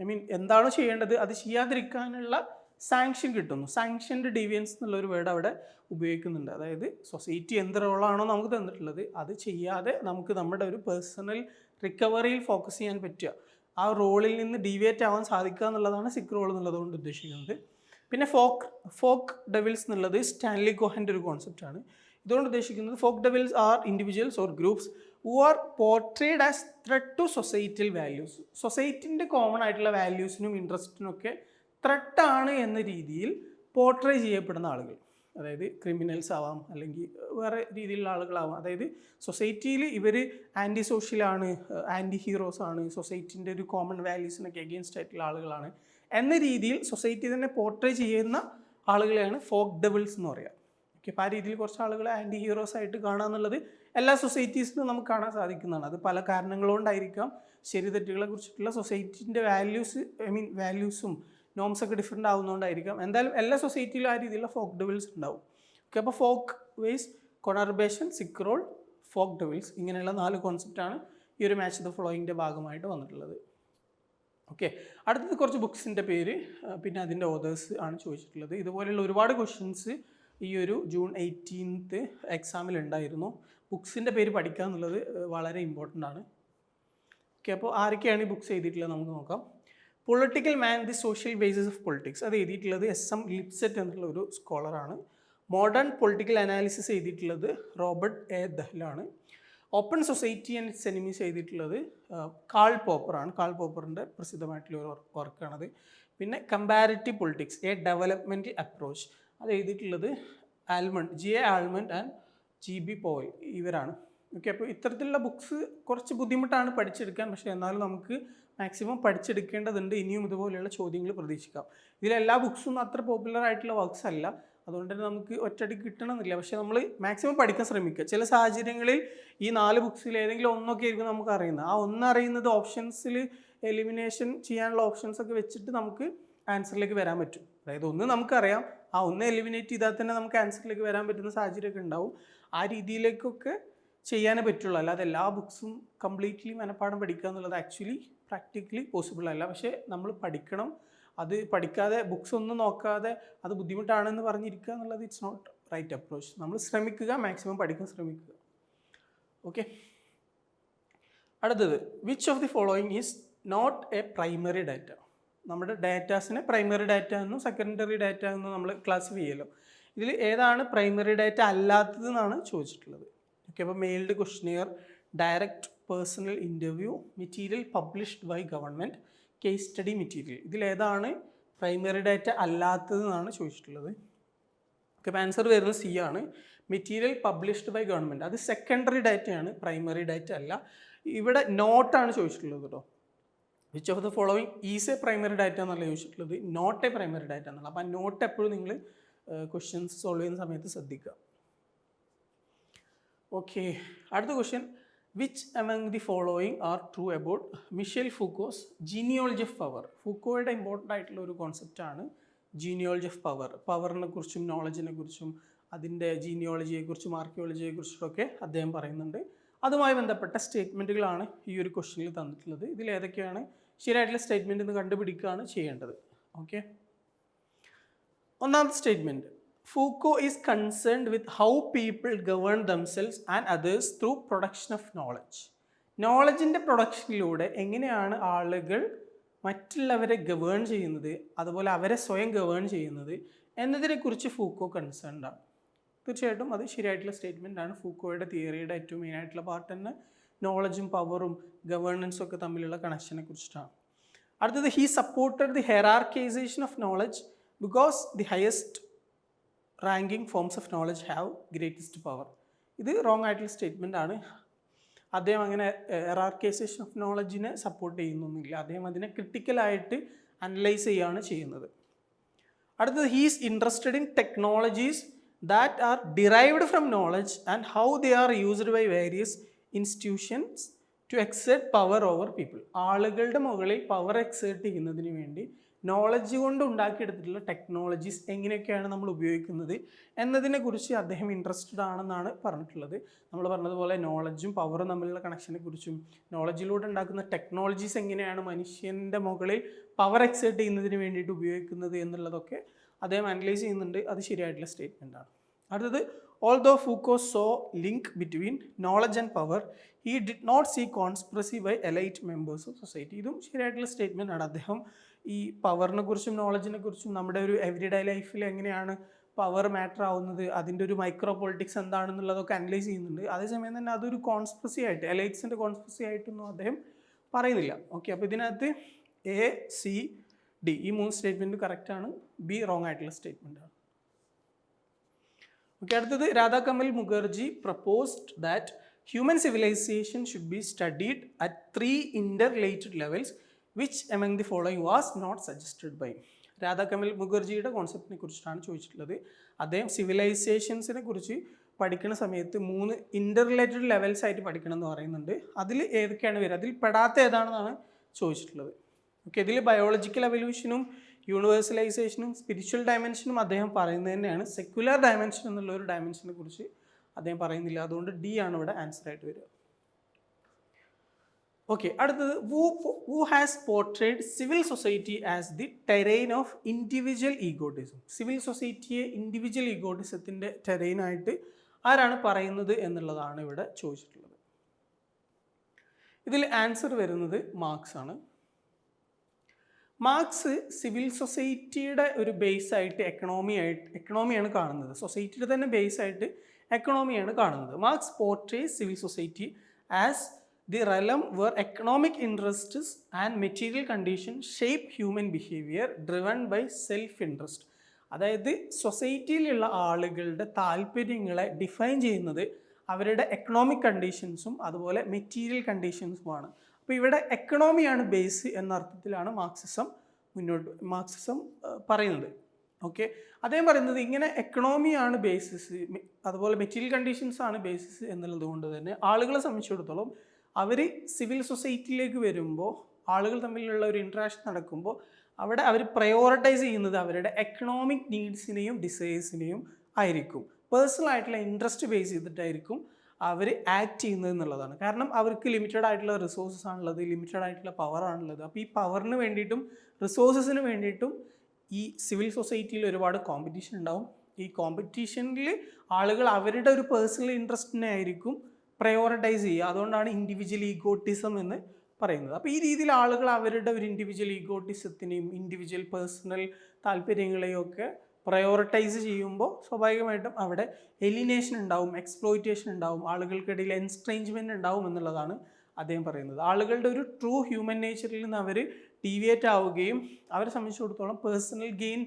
ഐ മീൻ എന്താണോ ചെയ്യേണ്ടത് അത് ചെയ്യാതിരിക്കാനുള്ള സാങ്ഷൻ കിട്ടുന്നു. സാങ്ഷൻഡ് ഡീവിയൻസ് എന്നുള്ളൊരു വേർഡ് അവിടെ ഉപയോഗിക്കുന്നുണ്ട്. അതായത് സൊസൈറ്റി എന്ത് റോളാണോ നമുക്ക് തന്നിട്ടുള്ളത് അത് ചെയ്യാതെ നമുക്ക് നമ്മുടെ ഒരു പേഴ്സണൽ റിക്കവറിയിൽ ഫോക്കസ് ചെയ്യാൻ പറ്റുക. ആ റോളിൽ നിന്ന് ഡീവിയേറ്റ് ആവാൻ സാധിക്കുക എന്നുള്ളതാണ് സിക്ക് റോൾ എന്നുള്ളത് കൊണ്ട് ഉദ്ദേശിക്കുന്നത്. പിന്നെ ഫോക്ക് ഫോക്ക് ഡെവിൽസ് എന്നുള്ളത് സ്റ്റാൻലി ഗോഹന്റെ ഒരു കോൺസെപ്റ്റാണ് ഇതുകൊണ്ട് ഉദ്ദേശിക്കുന്നത് folk devils are individuals or groups who are portrayed as threat to societal values സൊസൈറ്റിന്റെ common ആയിട്ടുള്ള വാല്യൂസിനും ഇൻട്രസ്റ്റിനും ഒക്കെ ത്രെട്ടാണ് എന്ന രീതിയിൽ പോർട്രേ ചെയ്യപ്പെടുന്ന ആളുകൾ. അതായത് ക്രിമിനൽസ് ആവാം അല്ലെങ്കിൽ വേറെ രീതിയിലുള്ള ആളുകളാവാം. അതായത് സൊസൈറ്റിയിൽ ഇവർ ആന്റി സോഷ്യലാണ് ആന്റി ഹീറോസ് ആണ് സൊസൈറ്റിന്റെ ഒരു കോമൺ വാല്യൂസിനൊക്കെ അഗെയിൻസ്റ്റ് ആയിട്ടുള്ള ആളുകളാണ് എന്ന രീതിയിൽ സൊസൈറ്റി തന്നെ പോർട്രേ ചെയ്യുന്ന ആളുകളെയാണ് ഫോക്ക് ഡബിൾസ് എന്ന് പറയുക ഓക്കെ അപ്പോൾ ആ രീതിയിൽ കുറച്ച് ആളുകൾ ആന്റി ഹീറോസ് ആയിട്ട് കാണുക എന്നുള്ളത് എല്ലാ സൊസൈറ്റീസിനും നമുക്ക് കാണാൻ സാധിക്കുന്നതാണ്. അത് പല കാരണങ്ങളുകൊണ്ടായിരിക്കാം ശരി തെറ്റുകളെ കുറിച്ചിട്ടുള്ള സൊസൈറ്റീന്റെ വാല്യൂസ് ഐ മീൻ വാല്യൂസും നോംസ് ഒക്കെ ഡിഫറെന്റ് ആവുന്നതുകൊണ്ടായിരിക്കാം എന്തായാലും എല്ലാ സൊസൈറ്റിയിലും ആ രീതിയിലുള്ള ഫോക്ക് ഡെവിൽസ് ഉണ്ടാവും. ഓക്കെ അപ്പോൾ folk ways conurbation sick role folk devils ഇങ്ങനെയുള്ള നാല് കോൺസെപ്റ്റാണ് ഈ ഒരു മാച്ച് ദ ഫ്ലോയിങ്ങിന്റെ ഭാഗമായിട്ട് വന്നിട്ടുള്ളത്. ഓക്കെ അടുത്തത് കുറച്ച് ബുക്സിന്റെ പേര് പിന്നെ അതിന്റെ ഓതേഴ്സ് ആണ് ചോദിച്ചിട്ടുള്ളത്. ഇതുപോലെയുള്ള ഒരുപാട് ക്വസ്റ്റ്യൻസ് ഈ ഒരു ജൂൺ എയ്റ്റീൻത്ത് എക്സാമിൽ ഉണ്ടായിരുന്നു. ബുക്സിന്റെ പേര് പഠിക്കുക എന്നുള്ളത് വളരെ ഇമ്പോർട്ടന്റ് ആണ്. ഓക്കെ അപ്പോൾ ആരൊക്കെയാണ് ഈ ബുക്സ് എഴുതിയിട്ടുള്ളത് നമുക്ക് നോക്കാം. Political man the social basis of politics അത് എഴുതിയിട്ടുള്ളത് എസ് എം ലിപ്സെറ്റ് എന്നുള്ള ഒരു സ്കോളറാണ് മോഡേൺ പൊളിറ്റിക്കൽ അനാലിസിസ് എഴുതിയിട്ടുള്ളത് Robert A ദഹ്ലാണ് open society and its enemies എഴുതിയിട്ടുള്ളത് കാൾ പോപ്പറാണ് കാൾ പോപ്പറിന്റെ പ്രസിദ്ധമായിട്ടുള്ള ഒരു വർക്കാണത് പിന്നെ comparative politics a development approach അത് എഴുതിയിട്ടുള്ളത് Almond G A Almond and G B Powell ഇവരാണ്. ഓക്കെ അപ്പോൾ ഇത്തരത്തിലുള്ള ബുക്ക്സ് കുറച്ച് ബുദ്ധിമുട്ടാണ് പഠിച്ചെടുക്കാൻ. പക്ഷേ എന്നാലും നമുക്ക് മാക്സിമം പഠിച്ചെടുക്കേണ്ടതുണ്ട്. ഇനിയും ഇതുപോലെയുള്ള ചോദ്യങ്ങൾ പ്രതീക്ഷിക്കാം. ഇതിലെല്ലാ ബുക്സും അത്ര പോപ്പുലർ ആയിട്ടുള്ള വർക്ക്സ് അല്ല. അതുകൊണ്ട് തന്നെ നമുക്ക് ഒറ്റയടിക്ക് കിട്ടണമെന്നില്ല. പക്ഷേ നമ്മൾ മാക്സിമം പഠിക്കാൻ ശ്രമിക്കുക. ചില സാഹചര്യങ്ങളിൽ ഈ നാല് ബുക്സിൽ ഏതെങ്കിലും ഒന്നൊക്കെ ആയിരിക്കും നമുക്ക് അറിയുന്നത്. ആ ഒന്നറിയുന്നത് ഓപ്ഷൻസിൽ എലിമിനേഷൻ ചെയ്യാനുള്ള ഓപ്ഷൻസ് ഒക്കെ വെച്ചിട്ട് നമുക്ക് ആൻസറിലേക്ക് വരാൻ പറ്റും. അതായത് ഒന്ന് നമുക്കറിയാം. ആ ഒന്ന് എലിമിനേറ്റ് ചെയ്താൽ തന്നെ നമുക്ക് ആൻസറിലേക്ക് വരാൻ പറ്റുന്ന സാഹചര്യമൊക്കെ ഉണ്ടാവും. ആ രീതിയിലേക്കൊക്കെ ചെയ്യാനേ പറ്റുള്ളൂ. അല്ലാതെ എല്ലാ ബുക്സും കംപ്ലീറ്റ്ലി മനഃപ്പാടം പഠിക്കുക എന്നുള്ളത് ആക്ച്വലി പ്രാക്ടിക്കലി പോസിബിൾ അല്ല. പക്ഷേ നമ്മൾ പഠിക്കണം. അത് പഠിക്കാതെ ബുക്സ് ഒന്നും നോക്കാതെ അത് ബുദ്ധിമുട്ടാണെന്ന് പറഞ്ഞിരിക്കുക എന്നുള്ളത് ഇറ്റ്സ് നോട്ട് റൈറ്റ് അപ്രോച്ച് നമ്മൾ ശ്രമിക്കുക മാക്സിമം പഠിക്കാൻ ശ്രമിക്കുക. ഓക്കെ അടുത്തത് which of the following is not a primary data നമ്മുടെ ഡാറ്റാസിനെ പ്രൈമറി ഡാറ്റ എന്നും സെക്കൻഡറി ഡാറ്റ എന്നും നമ്മൾ ക്ലാസിഫൈ ചെയ്യലോ ഇതിൽ ഏതാണ് പ്രൈമറി ഡാറ്റ അല്ലാത്തതെന്നാണ് ചോദിച്ചിട്ടുള്ളത്. ഓക്കെ അപ്പോൾ mailed questionnaire direct personal interview material published by government case study material ഇതിലേതാണ് പ്രൈമറി ഡാറ്റ അല്ലാത്തതെന്നാണ് ചോദിച്ചിട്ടുള്ളത്. ഓക്കെ ആൻസർ വരുന്നത് സി ആണ്. മെറ്റീരിയൽ പബ്ലിഷ്ഡ് ബൈ ഗവൺമെന്റ് അത് സെക്കൻഡറി ഡാറ്റയാണ് പ്രൈമറി ഡാറ്റ അല്ല. ഇവിടെ നോട്ടാണ് ചോദിച്ചിട്ടുള്ളത് കേട്ടോ. Which of the following is a primary data എന്നല്ല ചോദിച്ചിട്ടുള്ളത്. നോട്ട് എ പ്രൈമറി ഡാറ്റ എന്നുള്ള അപ്പോൾ ആ നോട്ട് എപ്പോഴും നിങ്ങൾ ക്വസ്റ്റ്യൻസ് സോൾവ് ചെയ്യുന്ന സമയത്ത് ശ്രദ്ധിക്കുക. ഓക്കെ അടുത്ത question which among the following are true about Michel Foucault's genealogy of power ഫുക്കോയുടെ important ആയിട്ടുള്ള ഒരു കോൺസെപ്റ്റാണ് ജീനിയോളജി ഓഫ് പവർ പവറിനെ കുറിച്ചും നോളജിനെ കുറിച്ചും അതിന്റെ ജീനിയോളജിയെക്കുറിച്ചും ആർക്കിയോളജിയെക്കുറിച്ചിട്ടൊക്കെ അദ്ദേഹം പറയുന്നുണ്ട്. അതുമായി ബന്ധപ്പെട്ട സ്റ്റേറ്റ്മെന്റുകളാണ് ഈ ഒരു ക്വസ്റ്റ്യനിൽ തന്നിട്ടുള്ളത്. ഇതിൽ ഏതൊക്കെയാണ് ശരിയായിട്ടുള്ള സ്റ്റേറ്റ്മെന്റ് എന്ന് കണ്ടുപിടിക്കുകയാണ് ചെയ്യേണ്ടത്. ഓക്കെ ഒന്നാമത്തെ statement Foucault is concerned with how people govern themselves and others through production of knowledge നോളജിന്റെ പ്രൊഡക്ഷനിലൂടെ എങ്ങനെയാണ് ആളുകൾ മറ്റുള്ളവരെ ഗവേൺ ചെയ്യുന്നത് അതുപോലെ അവരെ സ്വയം ഗവേൺ ചെയ്യുന്നത് എന്നതിനെക്കുറിച്ച് ഫൂക്കോ കൺസേൺഡ് ആണ്. തീർച്ചയായിട്ടും അത് ശരിയായിട്ടുള്ള സ്റ്റേറ്റ്മെന്റ് ആണ്. ഫൂക്കോയുടെ തിയറിയുടെ ഏറ്റവും മെയിൻ ആയിട്ടുള്ള പാർട്ട് തന്നെ നോളജും പവറും ഗവേണൻസും ഒക്കെ തമ്മിലുള്ള കണക്ഷനെ കുറിച്ചിട്ടാണ്. അടുത്തത് he supported the hierarchization of knowledge because the highest ranking forms of knowledge have greatest power ഇത് റോങ് ആയിട്ടുള്ള സ്റ്റേറ്റ്മെന്റ് ആണ്. അദ്ദേഹം അങ്ങനെ എറാർക്കൈസേഷൻ ഓഫ് നോളജിനെ സപ്പോർട്ട് ചെയ്യുന്നൊന്നുമില്ല. അദ്ദേഹം അതിനെ ക്രിട്ടിക്കലായിട്ട് അനലൈസ് ചെയ്യുകയാണ് ചെയ്യുന്നത്. അടുത്തത് he's interested in technologies that are derived from knowledge and how they are used by various institutions to exert power over people ആളുകളുടെ മുകളിൽ പവർ എക്സേർട്ട് ചെയ്യുന്നതിന് വേണ്ടി നോളജ് കൊണ്ട് ഉണ്ടാക്കിയെടുത്തിട്ടുള്ള ടെക്നോളജീസ് എങ്ങനെയൊക്കെയാണ് നമ്മൾ ഉപയോഗിക്കുന്നത് എന്നതിനെ കുറിച്ച് അദ്ദേഹം ഇൻട്രസ്റ്റഡ് ആണെന്നാണ് പറഞ്ഞിട്ടുള്ളത്. നമ്മൾ പറഞ്ഞതുപോലെ നോളജും പവറും തമ്മിലുള്ള കണക്ഷനെ കുറിച്ചും നോളജിലൂടെ ഉണ്ടാക്കുന്ന ടെക്നോളജീസ് എങ്ങനെയാണ് മനുഷ്യന്റെ മുകളിൽ പവർ എക്സേർട്ട് ചെയ്യുന്നതിന് വേണ്ടിയിട്ട് ഉപയോഗിക്കുന്നത് എന്നുള്ളതൊക്കെ അദ്ദേഹം അനലൈസ് ചെയ്യുന്നുണ്ട്. അത് ശരിയായിട്ടുള്ള സ്റ്റേറ്റ്മെന്റ് ആണ്. അടുത്തത് although Foucault saw link between knowledge and power he did not see conspiracy by elite members of society ഇതും ശരിയായിട്ടുള്ള സ്റ്റേറ്റ്മെന്റ് ആണ്. അദ്ദേഹം ഈ പവറിനെ കുറിച്ചും നോളജിനെ കുറിച്ചും നമ്മുടെ ഒരു എവറിഡേ ലൈഫിൽ എങ്ങനെയാണ് പവർ മാറ്റർ ആവുന്നത് അതിന്റെ ഒരു മൈക്രോ പൊളിറ്റിക്സ് എന്താണെന്നുള്ളതൊക്കെ അനലൈസ് ചെയ്യുന്നുണ്ട്. അതേസമയം തന്നെ അതൊരു കോൺസ്പ്രസി ആയിട്ട് എലൈറ്റ്സിന്റെ കോൺസ്പ്രസി ആയിട്ടൊന്നും അദ്ദേഹം പറയുന്നില്ല. ഓക്കെ അപ്പോൾ ഇതിനകത്ത് എ സി ഡി ഈ മൂന്ന് സ്റ്റേറ്റ്മെന്റ് കറക്റ്റാണ് ബി റോങ് ആയിട്ടുള്ള സ്റ്റേറ്റ്മെന്റ് ആണ്. ഓക്കെ അടുത്തത് Radha Kamal Mukherjee proposed that human civilisation should be studied at three interrelated levels which among the following was not suggested by Radha Kamal മുഖർജിയുടെ കോൺസെപ്റ്റിനെ കുറിച്ചിട്ടാണ് ചോദിച്ചിട്ടുള്ളത്. അദ്ദേഹം സിവിലൈസേഷൻസിനെ കുറിച്ച് പഠിക്കുന്ന സമയത്ത് മൂന്ന് ഇന്റർ റിലേറ്റഡ് ലെവൽസ് ആയിട്ട് പഠിക്കണം എന്ന് പറയുന്നുണ്ട്. അതിൽ ഏതൊക്കെയാണ് വരിക? അതിൽ പെടാത്ത ഏതാണെന്നാണ് ചോദിച്ചിട്ടുള്ളത്. ഓക്കെ ഇതിൽ ബയോളജിക്കൽ എവല്യൂഷനും യൂണിവേഴ്സലൈസേഷനും സ്പിരിച്വൽ ഡയമെൻഷനും അദ്ദേഹം പറയുന്നത് തന്നെയാണ്. സെക്യുലർ ഡയമെൻഷൻ എന്നുള്ള ഒരു ഡയമെൻഷനെ കുറിച്ച് അദ്ദേഹം പറയുന്നില്ല. അതുകൊണ്ട് ഡി ആണ് ഇവിടെ ആൻസർ ആയിട്ട് വരിക. ഓക്കെ അടുത്തത് who who has portrayed civil society as the terrain of individual egotism civil സൊസൈറ്റിയെ individual ഈഗോട്ടിസത്തിന്റെ ടെറൈനായിട്ട് ആരാണ് പറയുന്നത് എന്നുള്ളതാണ് ഇവിടെ ചോദിച്ചിട്ടുള്ളത്. ഇതിൽ ആൻസർ വരുന്നത് മാർക്സ് ആണ്. മാർക്സ് സിവിൽ സൊസൈറ്റിയുടെ ഒരു ബേസ് ആയിട്ട് എക്കണോമി ആയിട്ട് എക്കണോമിയാണ് കാണുന്നത്. സൊസൈറ്റിയുടെ തന്നെ ബേസ് ആയിട്ട് എക്കണോമിയാണ് കാണുന്നത്. Marx portray civil society as the realm where economic interests and material condition shape human behaviour driven by self interest അതായത് സൊസൈറ്റിയിലുള്ള ആളുകളുടെ താല്പര്യങ്ങളെ ഡിഫൈൻ ചെയ്യുന്നത് അവരുടെ എക്കണോമിക് കണ്ടീഷൻസും അതുപോലെ മെറ്റീരിയൽ കണ്ടീഷൻസുമാണ് അപ്പോൾ ഇവിടെ എക്കണോമിയാണ് ബേസ് എന്ന അർത്ഥത്തിലാണ് മാർക്സിസം മുന്നോട്ട് മാർക്സിസം പറയുന്നത്. ഓക്കെ അദ്ദേഹം പറയുന്നത് ഇങ്ങനെ എക്കണോമിയാണ് ബേസിസ് അതുപോലെ മെറ്റീരിയൽ കണ്ടീഷൻസ് ആണ് ബേസിസ് എന്നുള്ളത് കൊണ്ട് തന്നെ ആളുകളെ സംബന്ധിച്ചിടത്തോളം അവർ സിവിൽ സൊസൈറ്റിയിലേക്ക് വരുമ്പോൾ ആളുകൾ തമ്മിലുള്ള ഒരു ഇൻട്രാക്ഷൻ നടക്കുമ്പോൾ അവിടെ അവർ പ്രയോറിറ്റൈസ് ചെയ്യുന്നത് അവരുടെ എക്കണോമിക് നീഡ്സിനെയും ഡിസയേഴ്സിനെയും ആയിരിക്കും. പേഴ്സണൽ ആയിട്ടുള്ള ഇൻട്രസ്റ്റ് ബേസ് ചെയ്തിട്ടായിരിക്കും അവർ ആക്ട് ചെയ്യുന്നത് എന്നുള്ളതാണ്. കാരണം അവർക്ക് ലിമിറ്റഡ് ആയിട്ടുള്ള റിസോഴ്സസ് ആണുള്ളത് ലിമിറ്റഡ് ആയിട്ടുള്ള പവർ ആണുള്ളത്. അപ്പോൾ ഈ പവറിന് വേണ്ടിയിട്ടും റിസോഴ്സസിന് വേണ്ടിയിട്ടും ഈ സിവിൽ സൊസൈറ്റിയിൽ ഒരുപാട് കോമ്പറ്റീഷൻ ഉണ്ടാവും. ഈ കോമ്പറ്റീഷനിൽ ആളുകൾ അവരുടെ ഒരു പേഴ്സണൽ ഇൻട്രസ്റ്റിനെ ആയിരിക്കും പ്രയോറിറ്റൈസ് ചെയ്യുക. അതുകൊണ്ടാണ് ഇൻഡിവിജ്വൽ ഈഗോട്ടിസം എന്ന് പറയുന്നത്. അപ്പോൾ ഈ രീതിയിൽ ആളുകൾ അവരുടെ ഒരു ഇൻഡിവിജ്വൽ ഈഗോട്ടിസത്തിനെയും ഇൻഡിവിജ്വൽ പേഴ്സണൽ താല്പര്യങ്ങളെയും ഒക്കെ പ്രയോറിറ്റൈസ് ചെയ്യുമ്പോൾ സ്വാഭാവികമായിട്ടും അവിടെ എലിനേഷൻ ഉണ്ടാവും എക്സ്പ്ലോയിറ്റേഷൻ ഉണ്ടാവും ആളുകൾക്കിടയിൽ എൻസ്ട്രേഞ്ച്മെന്റ് ഉണ്ടാവും എന്നുള്ളതാണ് അദ്ദേഹം പറയുന്നത്. ആളുകളുടെ ഒരു ട്രൂ ഹ്യൂമൻ നേച്ചറിൽ നിന്ന് അവർ ഡീവിയേറ്റ് ആവുകയും അവരെ സംബന്ധിച്ചിടത്തോളം പേഴ്സണൽ ഗെയിൻ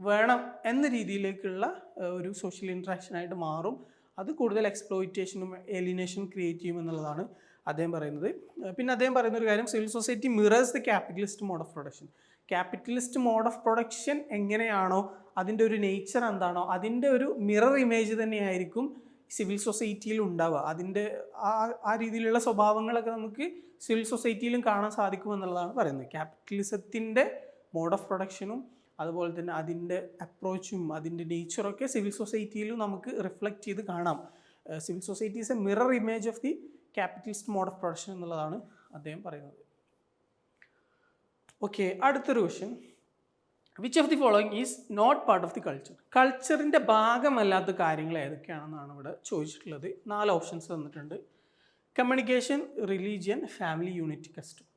വേണം എന്ന രീതിയിലേക്കുള്ള ഒരു സോഷ്യൽ ഇൻട്രാക്ഷനായിട്ട് മാറും. അത് കൂടുതൽ എക്സ്പ്ലോയിറ്റേഷനും എലിനേഷൻ ക്രിയേറ്റ് ചെയ്യും എന്നുള്ളതാണ് അദ്ദേഹം പറയുന്നത്. പിന്നെ അദ്ദേഹം പറയുന്ന ഒരു കാര്യം civil society mirrors the capitalist mode of production capitalist mode of production എങ്ങനെയാണോ അതിന്റെ ഒരു നേച്ചർ എന്താണോ അതിന്റെ ഒരു മിറർ ഇമേജ് തന്നെയായിരിക്കും സിവിൽ സൊസൈറ്റിയിൽ ഉണ്ടാവുക. അതിന്റെ ആ ആ രീതിയിലുള്ള സ്വഭാവങ്ങളൊക്കെ നമുക്ക് സിവിൽ സൊസൈറ്റിയിലും കാണാൻ സാധിക്കും എന്നുള്ളതാണ് പറയുന്നത്. ക്യാപിറ്റലിസത്തിന്റെ മോഡ് ഓഫ് പ്രൊഡക്ഷനും അതുപോലെ തന്നെ അതിന്റെ അപ്രോച്ചും അതിന്റെ നേച്ചറൊക്കെ സിവിൽ സൊസൈറ്റിയിലും നമുക്ക് റിഫ്ലക്റ്റ് ചെയ്ത് കാണാം. Civil society is a mirror image of the capitalist mode of production എന്നുള്ളതാണ് അദ്ദേഹം പറയുന്നത്. ഓക്കെ അടുത്തൊരു question which of the following is not part of the culture കൾച്ചറിന്റെ ഭാഗമല്ലാത്ത കാര്യങ്ങൾ ഏതൊക്കെയാണെന്നാണ് ഇവിടെ ചോദിച്ചിട്ടുള്ളത്. നാല് ഓപ്ഷൻസ് തന്നിട്ടുണ്ട്. Communication religion family unit custom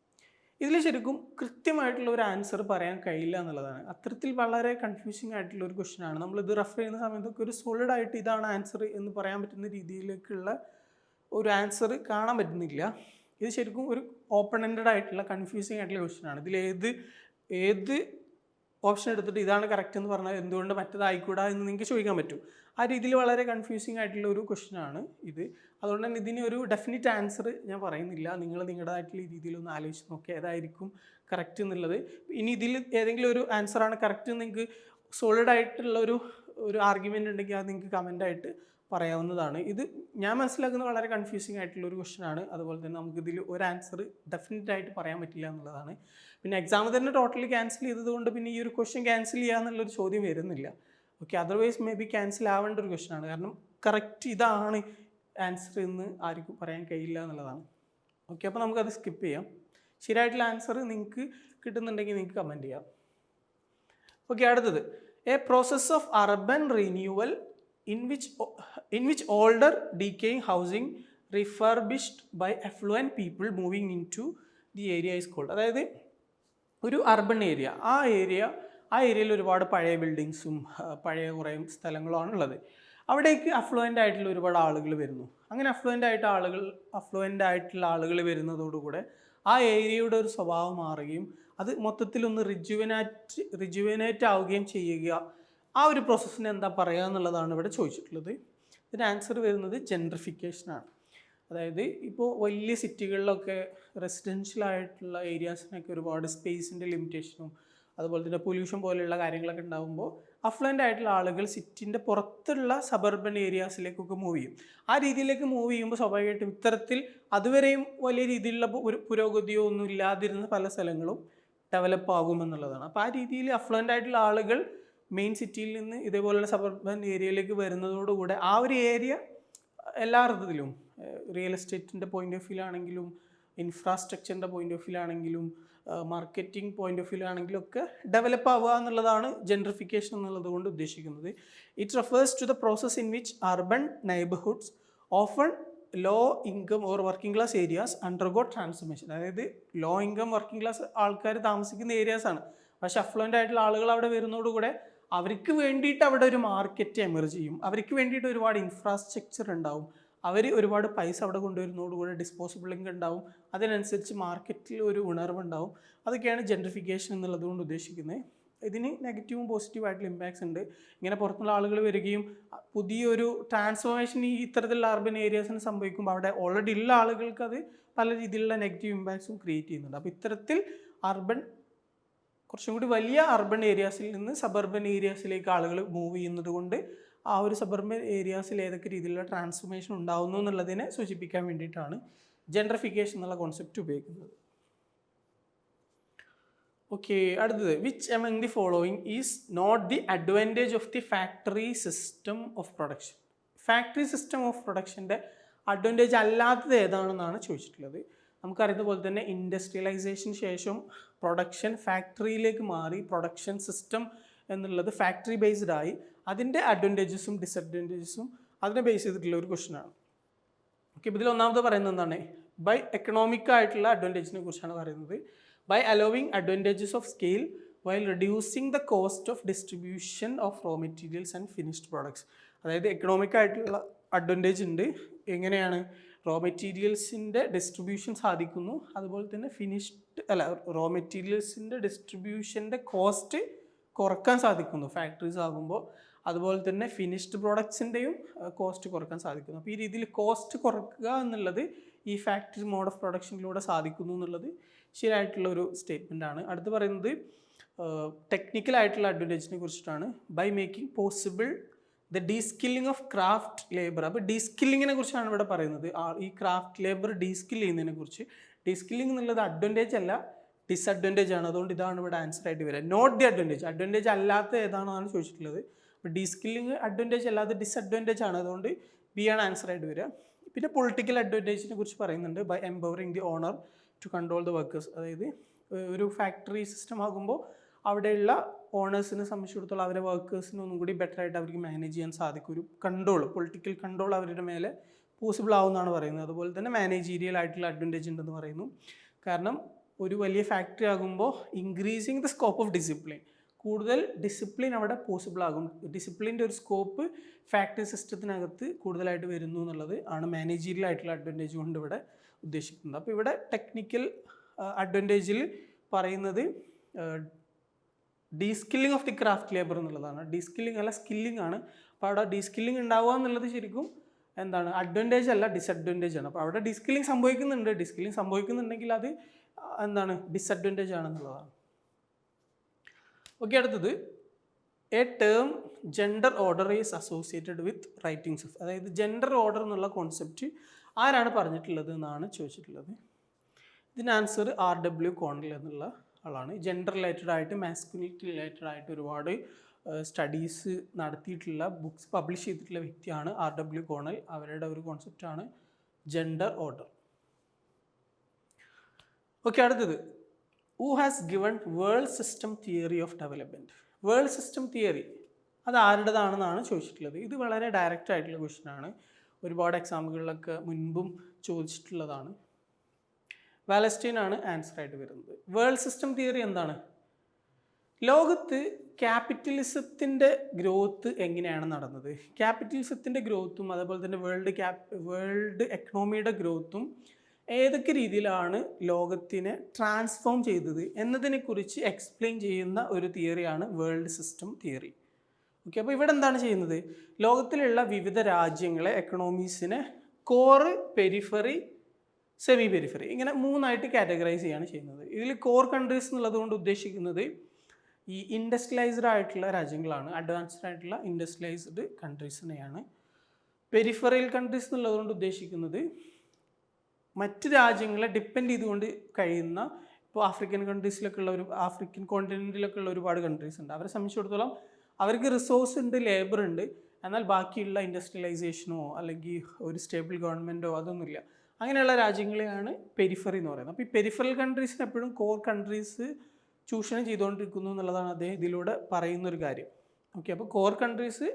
ഇതിൽ ശരിക്കും കൃത്യമായിട്ടുള്ള ഒരു ആൻസർ പറയാൻ കഴിയില്ല എന്നുള്ളതാണ്. അത്തരത്തിൽ വളരെ കൺഫ്യൂസിങ് ആയിട്ടുള്ള ഒരു ക്വസ്റ്റ്യൻ ആണ്. ഇത് റെഫർ ചെയ്യുന്ന സമയത്തൊക്കെ ഒരു സോളിഡ് ആയിട്ട് ഇതാണ് ആൻസർ എന്ന് പറയാൻ പറ്റുന്ന രീതിയിലേക്കുള്ള ഒരു ആൻസർ കാണാൻ പറ്റുന്നില്ല. ഇത് ശരിക്കും ഒരു ഓപ്പൺ എൻഡഡ് ആയിട്ടുള്ള കൺഫ്യൂസിങ് ആയിട്ടുള്ള ക്വസ്റ്റ്യൻ ആണ്. ഇതിൽ ഏത് ഏത് ഓപ്ഷൻ എടുത്തിട്ട് ഇതാണ് കറക്റ്റ് എന്ന് പറഞ്ഞാൽ എന്തുകൊണ്ട് മറ്റേതായിക്കൂടാ എന്ന് നിങ്ങൾക്ക് ചോദിക്കാൻ പറ്റും. ആ രീതിയിൽ വളരെ കൺഫ്യൂസിങ് ആയിട്ടുള്ള ഒരു ക്വസ്റ്റ്യൻ ആണ് ഇത്. അതുകൊണ്ട് തന്നെ ഇതിന് ഒരു ഡെഫിനറ്റ് ആൻസർ ഞാൻ പറയുന്നില്ല. നിങ്ങൾ നിങ്ങളുടേതായിട്ടുള്ള രീതിയിൽ ഒന്ന് ആലോചിച്ച് നോക്കുക ഏതായിരിക്കും കറക്റ്റ് എന്നുള്ളത്. ഇനി ഇതിൽ ഏതെങ്കിലും ഒരു ആൻസറാണ് കറക്റ്റ് നിങ്ങൾക്ക് സോളിഡ് ആയിട്ടുള്ള ഒരു ഒരു ആർഗ്യുമെന്റ് ഉണ്ടെങ്കിൽ അത് നിങ്ങൾക്ക് കമന്റായിട്ട് പറയാവുന്നതാണ്. ഇത് ഞാൻ മനസ്സിലാക്കുന്നത് വളരെ കൺഫ്യൂസിങ് ആയിട്ടുള്ള ഒരു ക്വസ്റ്റ്യൻ ആണ്. അതുപോലെ തന്നെ നമുക്കിതിൽ ഒരു ആൻസർ ഡെഫിനറ്റ് ആയിട്ട് പറയാൻ പറ്റില്ല എന്നുള്ളതാണ്. പിന്നെ എക്സാം തന്നെ ടോട്ടലി ക്യാൻസൽ ചെയ്തതുകൊണ്ട് പിന്നെ ഈ ഒരു ക്വസ്റ്റ്യൻ ക്യാൻസൽ ചെയ്യുക എന്നുള്ളൊരു ചോദ്യം വരുന്നില്ല. Okay otherwise may be cancel ആവേണ്ട ഒരു ക്വസ്റ്റ്യൻ ആണ്. കാരണം കറക്റ്റ് ഇതാണ് ആൻസർ എന്ന് ആർക്കും പറയാൻ കഴിയില്ല എന്നുള്ളതാണ്. ഓക്കെ അപ്പോൾ നമുക്കത് സ്കിപ്പ് ചെയ്യാം. ശരിയായിട്ടുള്ള ആൻസർ നിങ്ങൾക്ക് കിട്ടുന്നുണ്ടെങ്കിൽ നിങ്ങൾക്ക് കമന്റ് ചെയ്യാം. ഓക്കെ അടുത്തത്. A process of urban renewal in which in which older decaying housing refurbished by affluent people moving in to the area is called അതായത് ഒരു അർബൺ ഏരിയ ആ ഏരിയ ആ ഏരിയയിൽ ഒരുപാട് പഴയ ബിൽഡിങ്സും പഴയ കുറേ സ്ഥലങ്ങളുമാണ് ഉള്ളത്. അവിടേക്ക് അഫ്ലുവന്റ് ആയിട്ടുള്ള ഒരുപാട് ആളുകൾ വരുന്നു. അങ്ങനെ അഫ്ലുവന്റ് ആയിട്ട് ആളുകൾ അഫ്ലുവന്റ് ആയിട്ടുള്ള ആളുകൾ വരുന്നതോടുകൂടെ ആ ഏരിയയുടെ ഒരു സ്വഭാവം മാറുകയും അത് മൊത്തത്തിലൊന്ന് റിജുവനാറ്റ് റിജുവനേറ്റ് ആവുകയും ചെയ്യുക. ആ ഒരു പ്രോസസ്സിനെ എന്താ പറയുക എന്നുള്ളതാണ് ഇവിടെ ചോദിച്ചിട്ടുള്ളത്. ഇതിന് ആൻസർ വരുന്നത് ജെൻട്രിഫിക്കേഷനാണ് അതായത് ഇപ്പോൾ വലിയ സിറ്റികളിലൊക്കെ റെസിഡൻഷ്യൽ ആയിട്ടുള്ള ഏരിയാസിനൊക്കെ ഒരുപാട് സ്പേസിന്റെ ലിമിറ്റേഷനും അതുപോലെ തന്നെ പൊല്യൂഷൻ പോലെയുള്ള കാര്യങ്ങളൊക്കെ ഉണ്ടാകുമ്പോൾ അഫ്ലുവന്റ് ആയിട്ടുള്ള ആളുകൾ സിറ്റിന്റെ പുറത്തുള്ള സബർബൻ ഏരിയാസിലേക്കൊക്കെ മൂവ് ചെയ്യും. ആ രീതിയിലേക്ക് മൂവ് ചെയ്യുമ്പോൾ സ്വാഭാവികമായിട്ടും ഇത്തരത്തിൽ അതുവരെയും വലിയ രീതിയിലുള്ള പുരോഗതിയോ ഒന്നും ഇല്ലാതിരുന്ന പല സ്ഥലങ്ങളും ഡെവലപ്പ് ആകുമെന്നുള്ളതാണ് അപ്പോൾ ആ രീതിയിൽ അഫ്ലുവന്റ് ആയിട്ടുള്ള ആളുകൾ മെയിൻ സിറ്റിയിൽ നിന്ന് ഇതേപോലുള്ള സബർബൻ ഏരിയയിലേക്ക് വരുന്നതോടുകൂടെ ആ ഒരു ഏരിയ എല്ലാ അർത്ഥത്തിലും റിയൽ എസ്റ്റേറ്റിന്റെ പോയിന്റ് ഓഫ് വ്യൂലാണെങ്കിലും ഇൻഫ്രാസ്ട്രക്ചറിന്റെ പോയിന്റ് ഓഫ് വ്യൂലാണെങ്കിലും മാർക്കറ്റിംഗ് പോയിന്റ് ഓഫ് വ്യൂലാണെങ്കിലും ഒക്കെ ഡെവലപ്പ് ആവുക എന്നുള്ളതാണ് ജെൻട്രിഫിക്കേഷൻ എന്നുള്ളത് കൊണ്ട് ഉദ്ദേശിക്കുന്നത്. It refers to the process in which urban neighbourhoods often low income or working class areas undergo transformation അതായത് ലോ ഇൻകം വർക്കിംഗ് ക്ലാസ് ആൾക്കാർ താമസിക്കുന്ന ഏരിയാസാണ് പക്ഷെ അഫ്ലുവന്റ് ആയിട്ടുള്ള ആളുകൾ അവിടെ വരുന്നതോടുകൂടെ അവർക്ക് വേണ്ടിയിട്ട് അവിടെ ഒരു മാർക്കറ്റ് എമർജ് ചെയ്യും. അവർക്ക് വേണ്ടിയിട്ട് ഒരുപാട് ഇൻഫ്രാസ്ട്രക്ചർ ഉണ്ടാവും. അവർ ഒരുപാട് പൈസ അവിടെ കൊണ്ടുവരുന്നതോടുകൂടെ ഡിസ്പോസിബിൾ ഇൻകം ഉണ്ടാവും. അതിനനുസരിച്ച് മാർക്കറ്റിൽ ഒരു ഉണർവുണ്ടാവും. അതൊക്കെയാണ് ജെൻട്രിഫിക്കേഷൻ എന്നുള്ളത് കൊണ്ട് ഉദ്ദേശിക്കുന്നത് ഇതിന് നെഗറ്റീവും പോസിറ്റീവും ആയിട്ടുള്ള ഇമ്പാക്ട്സ് ഉണ്ട്. ഇങ്ങനെ പുറത്തുള്ള ആളുകൾ വരികയും പുതിയൊരു ട്രാൻസ്ഫോർമേഷൻ ഈ ഇത്തരത്തിലുള്ള അർബൻ ഏരിയാസിന് സംഭവിക്കുമ്പോൾ അവിടെ ഓൾറെഡി ഉള്ള ആളുകൾക്ക് അത് പല രീതിയിലുള്ള നെഗറ്റീവ് ഇമ്പാക്ട്സും ക്രിയേറ്റ് ചെയ്യുന്നുണ്ട്. അപ്പോൾ ഇത്തരത്തിൽ അർബൻ കുറച്ചും കൂടി വലിയ അർബൻ ഏരിയാസിൽ നിന്ന് സബർബൻ ഏരിയാസിലേക്ക് ആളുകൾ മൂവ് ചെയ്യുന്നത് കൊണ്ട് ആ ഒരു സബർബൻ ഏരിയാസിൽ ഏതൊക്കെ രീതിയിലുള്ള ട്രാൻസ്ഫോർമേഷൻ ഉണ്ടാവുന്നു എന്നുള്ളതിനെ സൂചിപ്പിക്കാൻ വേണ്ടിയിട്ടാണ് ജെൻട്രിഫിക്കേഷൻ എന്നുള്ള കോൺസെപ്റ്റ് ഉപയോഗിക്കുന്നത്. ഓക്കെ അടുത്തത്. Which among the following is not the advantage of the factory system of production factory system of പ്രൊഡക്ഷന്റെ advantage അല്ലാത്തത് ഏതാണെന്നാണ് ചോദിച്ചിട്ടുള്ളത്. നമുക്കറിയുന്ന പോലെ തന്നെ ഇൻഡസ്ട്രിയലൈസേഷൻ ശേഷം പ്രൊഡക്ഷൻ ഫാക്ടറിയിലേക്ക് മാറി പ്രൊഡക്ഷൻ സിസ്റ്റം എന്നുള്ളത് ഫാക്ടറി ബേസ്ഡ് ആയി അതിന്റെ അഡ്വാന്റേജസും ഡിസഡ്വാന്റേജസും അതിനെ ബേസ് ചെയ്തിട്ടുള്ള ഒരു ക്വസ്റ്റനാണ് ഓക്കെ ഇതിൽ ഒന്നാമത് പറയുന്നത് എന്താണ്? ബൈ എക്കണോമിക് ആയിട്ടുള്ള അഡ്വാന്റേജിനെ കുറിച്ചാണ് പറയുന്നത്. By allowing advantages of scale while reducing the cost of distribution of raw materials and finished products അതായത് എക്കണോമിക് ആയിട്ടുള്ള അഡ്വാന്റേജ് ഉണ്ട്. എങ്ങനെയാണ്? റോ മെറ്റീരിയൽസിന്റെ ഡിസ്ട്രിബ്യൂഷൻ സാധിക്കുന്നു. അതുപോലെ തന്നെ ഫിനിഷ്ഡ് അല്ല റോ മെറ്റീരിയൽസിന്റെ ഡിസ്ട്രിബ്യൂഷന്റെ കോസ്റ്റ് കുറയ്ക്കാൻ സാധിക്കുന്നു ഫാക്ടറീസ് ആകുമ്പോൾ. അതുപോലെ തന്നെ ഫിനിഷ്ഡ് പ്രോഡക്ട്സിന്റെയും കോസ്റ്റ് കുറയ്ക്കാൻ സാധിക്കുന്നു. അപ്പോൾ ഈ രീതിയിൽ കോസ്റ്റ് കുറക്കുക എന്നുള്ളത് ഈ ഫാക്ടറി മോഡ് ഓഫ് പ്രൊഡക്ഷനിലൂടെ സാധിക്കുന്നു എന്നുള്ളത് ശരിയായിട്ടുള്ള ഒരു സ്റ്റേറ്റ്മെന്റ് ആണ്. അടുത്ത് പറയുന്നത് ടെക്നിക്കലായിട്ടുള്ള അഡ്വാന്റേജിനെ കുറിച്ചിട്ടാണ്. By making possible the deskilling of craft labour. അപ്പോൾ ഡീസ്കില്ലിങ്ങിനെ കുറിച്ചാണ് ഇവിടെ പറയുന്നത്. ഈ ക്രാഫ്റ്റ് ലേബർ ഡീസ്കിൽ ചെയ്യുന്നതിനെ കുറിച്ച്. ഡീസ്കില്ലിംഗ് എന്നുള്ളത് അഡ്വാന്റേജ് അല്ല ഡിസഡ്വാന്റേജ് ആണ്. അതുകൊണ്ട് ഇതാണ് ഇവിടെ ആൻസർ ആയിട്ട് വരിക. നോട്ട് ദി അഡ്വാന്റേജ് അഡ്വാന്റേജ് അല്ലാത്ത ഏതാണെന്നാണ് ചോദിച്ചിട്ടുള്ളത്. അപ്പോൾ ഡീസ്കില്ലിംഗ് അഡ്വാന്റേജ് അല്ലാതെ ഡിസഡ്വാന്റേജ് ആണ്. അതുകൊണ്ട് ബി ആണ് ആൻസർ ആയിട്ട് വരിക. പിന്നെ പൊളിറ്റിക്കൽ അഡ്വാന്റേജിനെ കുറിച്ച് പറയുന്നുണ്ട്. By empowering the owner to control the workers അതായത് ഒരു ഫാക്ടറി സിസ്റ്റം ആകുമ്പോൾ അവിടെയുള്ള ഓണേഴ്സിനെ സംബന്ധിച്ചിടത്തോളം അവരെ വർക്കേഴ്സിനെ ഒന്നും കൂടി ബെറ്റർ ആയിട്ട് അവർക്ക് മാനേജ് ചെയ്യാൻ സാധിക്കും. ഒരു കൺട്രോൾ പൊളിറ്റിക്കൽ കൺട്രോൾ അവരുടെ മേലെ പോസിബിൾ ആവുമെന്നാണ് പറയുന്നത്. അതുപോലെ തന്നെ മാനേജീരിയൽ ആയിട്ടുള്ള അഡ്വാന്റേജ് ഉണ്ടെന്ന് പറയുന്നു. കാരണം ഒരു വലിയ ഫാക്ടറി ആകുമ്പോൾ increasing the scope of discipline കൂടുതൽ ഡിസിപ്ലിൻ അവിടെ പോസിബിൾ ആകും. ഡിസിപ്ലിന്റെ ഒരു സ്കോപ്പ് ഫാക്ടറി സിസ്റ്റത്തിനകത്ത് കൂടുതലായിട്ട് വരുന്നു എന്നുള്ളത് ആണ് മാനേജീരിയൽ ആയിട്ടുള്ള അഡ്വാന്റേജ് കൊണ്ട് ഇവിടെ ഉദ്ദേശിക്കുന്നത്. അപ്പോൾ ഇവിടെ ടെക്നിക്കൽ അഡ്വാന്റേജിൽ പറയുന്നത് deskilling of the craft labour എന്നുള്ളതാണ്. ഡീസ്കില്ലിംഗ് അല്ല സ്കില്ലിംഗ് ആണ്. അപ്പോൾ അവിടെ ഡീസ്കില്ലിംഗ് ഉണ്ടാവുക എന്നുള്ളത് ശരിക്കും എന്താണ് അഡ്വാന്റേജ് അല്ല ഡിസഡ്വാന്റേജ് ആണ്. അപ്പോൾ അവിടെ ഡിസ്കില്ലിംഗ് സംഭവിക്കുന്നുണ്ട്. ഡിസ്കില്ലിംഗ് സംഭവിക്കുന്നുണ്ടെങ്കിൽ അത് എന്താണ് ഡിസഡ്വാന്റേജ് ആണെന്നുള്ളതാണ്. ഓക്കെ അടുത്തത്. A term gender order is associated with writings of അതായത് ജെൻഡർ ഓർഡർ എന്നുള്ള കോൺസെപ്റ്റ് ആരാണ് പറഞ്ഞിട്ടുള്ളത് എന്നാണ് ചോദിച്ചിട്ടുള്ളത്. ഇതിന് ആൻസർ ആർ ഡബ്ല്യു കോണിൽ എന്നുള്ള ആളാണ്. ജെൻഡർ റിലേറ്റഡ് ആയിട്ട് മാസ്കുലിറ്റി റിലേറ്റഡ് ആയിട്ട് ഒരുപാട് സ്റ്റഡീസ് നടത്തിയിട്ടുള്ള ബുക്സ് പബ്ലിഷ് ചെയ്തിട്ടുള്ള വ്യക്തിയാണ് ആർ ഡബ്ല്യു കോണൽ അവരുടെ ഒരു കോൺസെപ്റ്റാണ് ജെൻഡർ ഓർഡർ ഓക്കെ അടുത്തത്. Who has given world system theory of development world system theory അത് ആരുടേതാണെന്നാണ് ചോദിച്ചിട്ടുള്ളത്. ഇത് വളരെ ഡയറക്റ്റ് ആയിട്ടുള്ള ക്വസ്റ്റ്യൻ ആണ്. ഒരുപാട് എക്സാമുകളിലൊക്കെ മുൻപും ചോദിച്ചിട്ടുള്ളതാണ്. ആൻസർ ആയിട്ട് വരുന്നത്. വേൾഡ് സിസ്റ്റം തിയറി എന്താണ്? ലോകത്ത് ക്യാപിറ്റലിസത്തിന്റെ ഗ്രോത്ത് എങ്ങനെയാണ് നടന്നത്? ക്യാപിറ്റലിസത്തിന്റെ ഗ്രോത്തും അതേപോലെ തന്നെ വേൾഡ് ക്യാപ് വേൾഡ് എക്കണോമിയുടെ ഗ്രോത്തും ഏതൊക്കെ രീതിയിലാണ് ലോകത്തിനെ ട്രാൻസ്ഫോം ചെയ്തത് എന്നതിനെക്കുറിച്ച് എക്സ്പ്ലെയിൻ ചെയ്യുന്ന ഒരു തിയറിയാണ് വേൾഡ് സിസ്റ്റം തിയറി ഓക്കെ അപ്പോൾ ഇവിടെ എന്താണ് ചെയ്യുന്നത്? ലോകത്തിലുള്ള വിവിധ രാജ്യങ്ങളെ എക്കണോമീസിനെ കോറ് പെരിഫറി സെമി പെരിഫറി ഇങ്ങനെ മൂന്നായിട്ട് കാറ്റഗറൈസ് ചെയ്യാണ് ചെയ്യുന്നത്. ഇതിൽ കോർ കൺട്രീസ് എന്നുള്ളത് കൊണ്ട് ഉദ്ദേശിക്കുന്നത് ഈ ഇൻഡസ്ട്രിയലൈസ്ഡ് ആയിട്ടുള്ള രാജ്യങ്ങളാണ്. അഡ്വാൻസ്ഡ് ആയിട്ടുള്ള ഇൻഡസ്ട്രിയലൈസ്ഡ് കൺട്രീസിനെയാണ് പെരിഫറൽ കൺട്രീസ് എന്നുള്ളതുകൊണ്ട് ഉദ്ദേശിക്കുന്നത് മറ്റ് രാജ്യങ്ങളെ ഡിപ്പെൻഡ് ചെയ്തുകൊണ്ട് കഴിയുന്ന ഇപ്പോൾ ആഫ്രിക്കൻ കൺട്രീസിലൊക്കെ ഉള്ള ഒരു ആഫ്രിക്കൻ കോണ്ടിനെന്റിലൊക്കെ ഉള്ള ഒരുപാട് കൺട്രീസ് ഉണ്ട്. അവരെ സംബന്ധിച്ചിടത്തോളം അവർക്ക് റിസോഴ്സ് ഉണ്ട് ലേബർ ഉണ്ട്. എന്നാൽ ബാക്കിയുള്ള ഇൻഡസ്ട്രിയലൈസേഷനോ അല്ലെങ്കിൽ ഒരു സ്റ്റേബിൾ ഗവൺമെന്റോ അതൊന്നുമില്ല. അങ്ങനെയുള്ള രാജ്യങ്ങളെയാണ് പെരിഫറി എന്ന് പറയുന്നത്. അപ്പോൾ ഈ പെരിഫറൽ കൺട്രീസിന് എപ്പോഴും കോർ കൺട്രീസ് ചൂഷണം ചെയ്തുകൊണ്ടിരിക്കുന്നു എന്നുള്ളതാണ് അദ്ദേഹം ഇതിലൂടെ പറയുന്ന ഒരു കാര്യം. ഓക്കെ അപ്പോൾ കോർ കൺട്രീസ്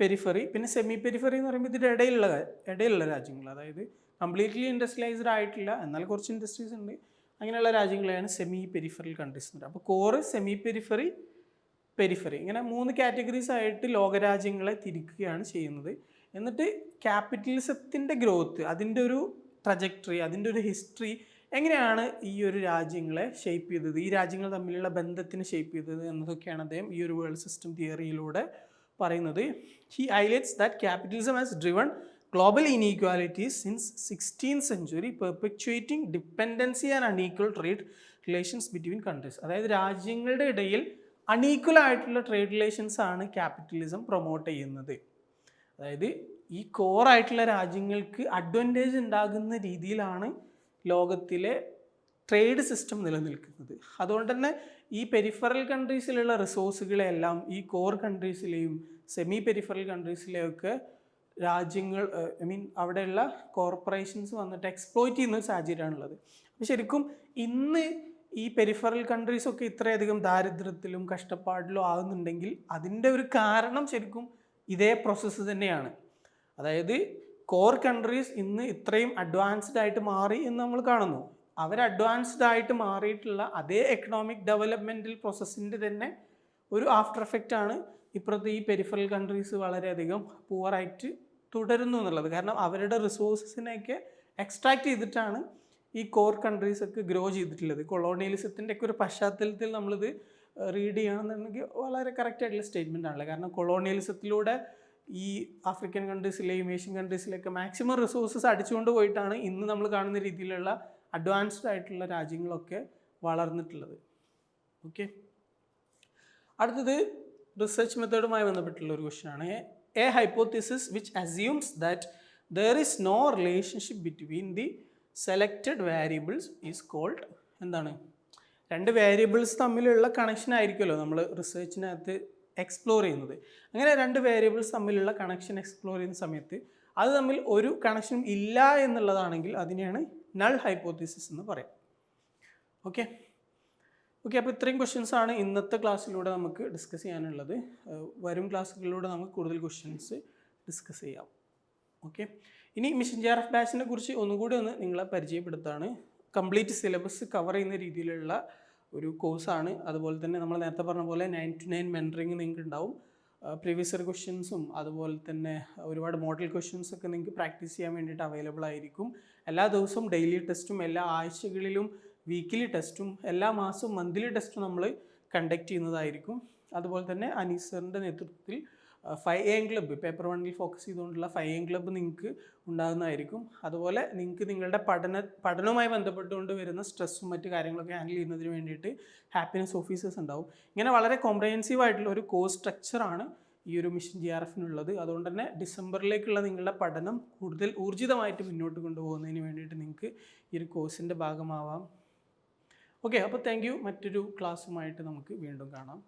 പെരിഫറി പിന്നെ സെമി പെരിഫറി എന്ന് പറയുമ്പോൾ ഇതിന്റെ ഇടയിലുള്ള ഇടയിലുള്ള രാജ്യങ്ങൾ. അതായത് കംപ്ലീറ്റ്ലി ഇൻഡസ്ട്രിയലൈസ്ഡ് ആയിട്ടില്ല എന്നാൽ കുറച്ച് ഇൻഡസ്ട്രീസ് ഉണ്ട്. അങ്ങനെയുള്ള രാജ്യങ്ങളെയാണ് സെമി പെരിഫറൽ കൺട്രീസ് എന്ന് പറയുന്നത്. അപ്പോൾ കോർ സെമി പെരിഫറി പെരിഫറി ഇങ്ങനെ മൂന്ന് കാറ്റഗറീസ് ആയിട്ട് ലോകരാജ്യങ്ങളെ തിരിക്കുകയാണ് ചെയ്യുന്നത്. എന്നിട്ട് ക്യാപിറ്റലിസത്തിന്റെ ഗ്രോത്ത് അതിന്റെ ഒരു ട്രജക്ടറി അതിന്റെ ഒരു ഹിസ്റ്ററി എങ്ങനെയാണ് ഈ ഒരു രാജ്യങ്ങളെ ഷേപ്പ് ചെയ്തത്? ഈ രാജ്യങ്ങൾ തമ്മിലുള്ള ബന്ധത്തിന് ഷേപ്പ് ചെയ്തത് എന്നതൊക്കെയാണ് അദ്ദേഹം ഈ ഒരു വേൾഡ് സിസ്റ്റം തിയറിയിലൂടെ പറയുന്നത്. He highlights that capitalism has driven global inequalities since sixteen century perpetuating dependency and unequal trade relations between countries അതായത് രാജ്യങ്ങളുടെ ഇടയിൽ അൺഈക്വൽ ആയിട്ടുള്ള ട്രേഡ് റിലേഷൻസ് ആണ് ക്യാപിറ്റലിസം പ്രൊമോട്ട് ചെയ്യുന്നത്. അതായത് ഈ കോറായിട്ടുള്ള രാജ്യങ്ങൾക്ക് അഡ്വാന്റേജ് ഉണ്ടാകുന്ന രീതിയിലാണ് ലോകത്തിലെ ട്രേഡ് സിസ്റ്റം നിലനിൽക്കുന്നത്. അതുകൊണ്ട് തന്നെ ഈ പെരിഫറൽ കൺട്രീസിലുള്ള റിസോഴ്സുകളെല്ലാം ഈ കോർ കൺട്രീസിലെയും സെമി പെരിഫറൽ കൺട്രീസിലെയൊക്കെ രാജ്യങ്ങൾ ഐ മീൻ അവിടെയുള്ള കോർപ്പറേഷൻസ് വന്നിട്ട് എക്സ്പ്ലോയിറ്റ് ചെയ്യുന്ന ഒരു സാഹചര്യമാണുള്ളത്. അപ്പോൾ ശരിക്കും ഇന്ന് ഈ പെരിഫറൽ കൺട്രീസൊക്കെ ഇത്രയധികം ദാരിദ്ര്യത്തിലും കഷ്ടപ്പാടിലും ആകുന്നുണ്ടെങ്കിൽ അതിന്റെ ഒരു കാരണം ശരിക്കും ഇതേ പ്രോസസ്സ് തന്നെയാണ്. അതായത് കോർ കൺട്രീസ് ഇന്ന് ഇത്രയും അഡ്വാൻസ്ഡ് ആയിട്ട് മാറി എന്ന് നമ്മൾ കാണുന്നു. അവർ അഡ്വാൻസ്ഡ് ആയിട്ട് മാറിയിട്ടുള്ള അതേ എക്കണോമിക് ഡെവലപ്മെന്റൽ പ്രോസസ്സിന്റെ തന്നെ ഒരു ആഫ്റ്റർ എഫക്റ്റ് ആണ് ഇപ്പോഴത്തെ ഈ പെരിഫറൽ കൺട്രീസ് വളരെയധികം പൂവറായിട്ട് തുടരുന്നു എന്നുള്ളത്. കാരണം അവരുടെ റിസോഴ്സസിനെയൊക്കെ എക്സ്ട്രാക്ട് ചെയ്തിട്ടാണ് ഈ കോർ കൺട്രീസൊക്കെ ഗ്രോ ചെയ്തിട്ടുള്ളത്. കൊളോണിയലിസത്തിന്റെ ഒക്കെ ഒരു പശ്ചാത്തലത്തിൽ നമ്മളിത് റീഡ് ചെയ്യണമെന്നുണ്ടെങ്കിൽ വളരെ കറക്റ്റ് ആയിട്ടുള്ള സ്റ്റേറ്റ്മെന്റ് ആണല്ലോ. കാരണം കൊളോണിയലിസത്തിലൂടെ ഈ ആഫ്രിക്കൻ കൺട്രീസിലെയും ഏഷ്യൻ കൺട്രീസിലെയൊക്കെ മാക്സിമം റിസോഴ്സസ് അടിച്ചുകൊണ്ട് പോയിട്ടാണ് ഇന്ന് നമ്മൾ കാണുന്ന രീതിയിലുള്ള അഡ്വാൻസ്ഡ് ആയിട്ടുള്ള രാജ്യങ്ങളൊക്കെ വളർന്നിട്ടുള്ളത്. ഓക്കെ അടുത്തത് റിസർച്ച് മെത്തേഡുമായി ബന്ധപ്പെട്ടുള്ള ഒരു ക്വസ്റ്റ്യൻ ആണ്. A hypothesis which assumes that there is no relationship between the selected variables is called എന്താണ്? രണ്ട് വേരിയബിൾസ് തമ്മിലുള്ള കണക്ഷൻ ആയിരിക്കുമല്ലോ നമ്മൾ റിസർച്ചിനകത്ത് എക്സ്പ്ലോർ ചെയ്യുന്നത്. അങ്ങനെ രണ്ട് വേരിയബിൾസ് തമ്മിലുള്ള കണക്ഷൻ എക്സ്പ്ലോർ ചെയ്യുന്ന സമയത്ത് അത് തമ്മിൽ ഒരു കണക്ഷനും ഇല്ല എന്നുള്ളതാണെങ്കിൽ അതിനെയാണ് നൾ ഹൈപ്പോത്തിസിസ് എന്ന് പറയാം. ഓക്കെ ഓക്കെ അപ്പോൾ ഇത്രയും ക്വസ്റ്റ്യൻസ് ആണ് ഇന്നത്തെ ക്ലാസ്സിലൂടെ നമുക്ക് ഡിസ്കസ് ചെയ്യാനുള്ളത്. വരും ക്ലാസ്സുകളിലൂടെ നമുക്ക് കൂടുതൽ ക്വസ്റ്റ്യൻസ് ഡിസ്കസ് ചെയ്യാം. ഓക്കെ ഇനി മിഷൻ ജി ആർ എഫ് ബാച്ചിനെ കുറിച്ച് ഒന്നുകൂടി ഒന്ന് നിങ്ങളെ പരിചയപ്പെടുത്താണ്. കംപ്ലീറ്റ് സിലബസ് കവർ ചെയ്യുന്ന രീതിയിലുള്ള ഒരു കോഴ്സാണ് അതുപോലെ തന്നെ നമ്മൾ നേരത്തെ പറഞ്ഞ പോലെ നയൻ ടു നയൻ മെന്ററിങ് നിങ്ങൾക്ക് ഉണ്ടാവും പ്രീവിയസ് ഇയർ ക്വസ്റ്റ്യൻസും അതുപോലെ തന്നെ ഒരുപാട് മോഡൽ ക്വസ്റ്റ്യൻസ് ഒക്കെ നിങ്ങൾക്ക് പ്രാക്ടീസ് ചെയ്യാൻ വേണ്ടിയിട്ട് അവൈലബിൾ ആയിരിക്കും. എല്ലാ ദിവസവും ഡെയിലി ടെസ്റ്റും എല്ലാ ആഴ്ചകളിലും വീക്കിലി ടെസ്റ്റും എല്ലാ മാസവും മന്ത്ലി ടെസ്റ്റും നമ്മൾ കണ്ടക്ട് ചെയ്യുന്നതായിരിക്കും. അതുപോലെ തന്നെ അനീസറിന്റെ നേതൃത്വത്തിൽ ഫൈവ് എം ക്ലബ്ബ് പേപ്പർ വണ്ണിൽ ഫോക്കസ് ചെയ്തുകൊണ്ടുള്ള ഫൈവ് എം ക്ലബ്ബ് നിങ്ങൾക്ക് ഉണ്ടാകുന്നതായിരിക്കും. അതുപോലെ നിങ്ങൾക്ക് നിങ്ങളുടെ പഠന പഠനവുമായി ബന്ധപ്പെട്ടുകൊണ്ട് വരുന്ന സ്ട്രെസ്സും മറ്റു കാര്യങ്ങളൊക്കെ ഹാൻഡിൽ ചെയ്യുന്നതിന് വേണ്ടിയിട്ട് ഹാപ്പിനെസ് ഓഫീസേഴ്സ് ഉണ്ടാവും. ഇങ്ങനെ വളരെ കോംപ്രഹെൻസീവ് ആയിട്ടുള്ള ഒരു കോഴ്സ് സ്ട്രക്ചറാണ് ഈ ഒരു മിഷൻ ജി ആർ എഫിനുള്ളത് അതുകൊണ്ട് തന്നെ ഡിസംബറിലേക്കുള്ള നിങ്ങളുടെ പഠനം കൂടുതൽ ഊർജിതമായിട്ട് മുന്നോട്ട് കൊണ്ടുപോകുന്നതിന് വേണ്ടിയിട്ട് നിങ്ങൾക്ക് ഈ ഒരു കോഴ്സിന്റെ ഭാഗമാവാം. ഓക്കെ അപ്പോൾ താങ്ക് യു മറ്റൊരു ക്ലാസ്സുമായിട്ട് നമുക്ക് വീണ്ടും കാണാം.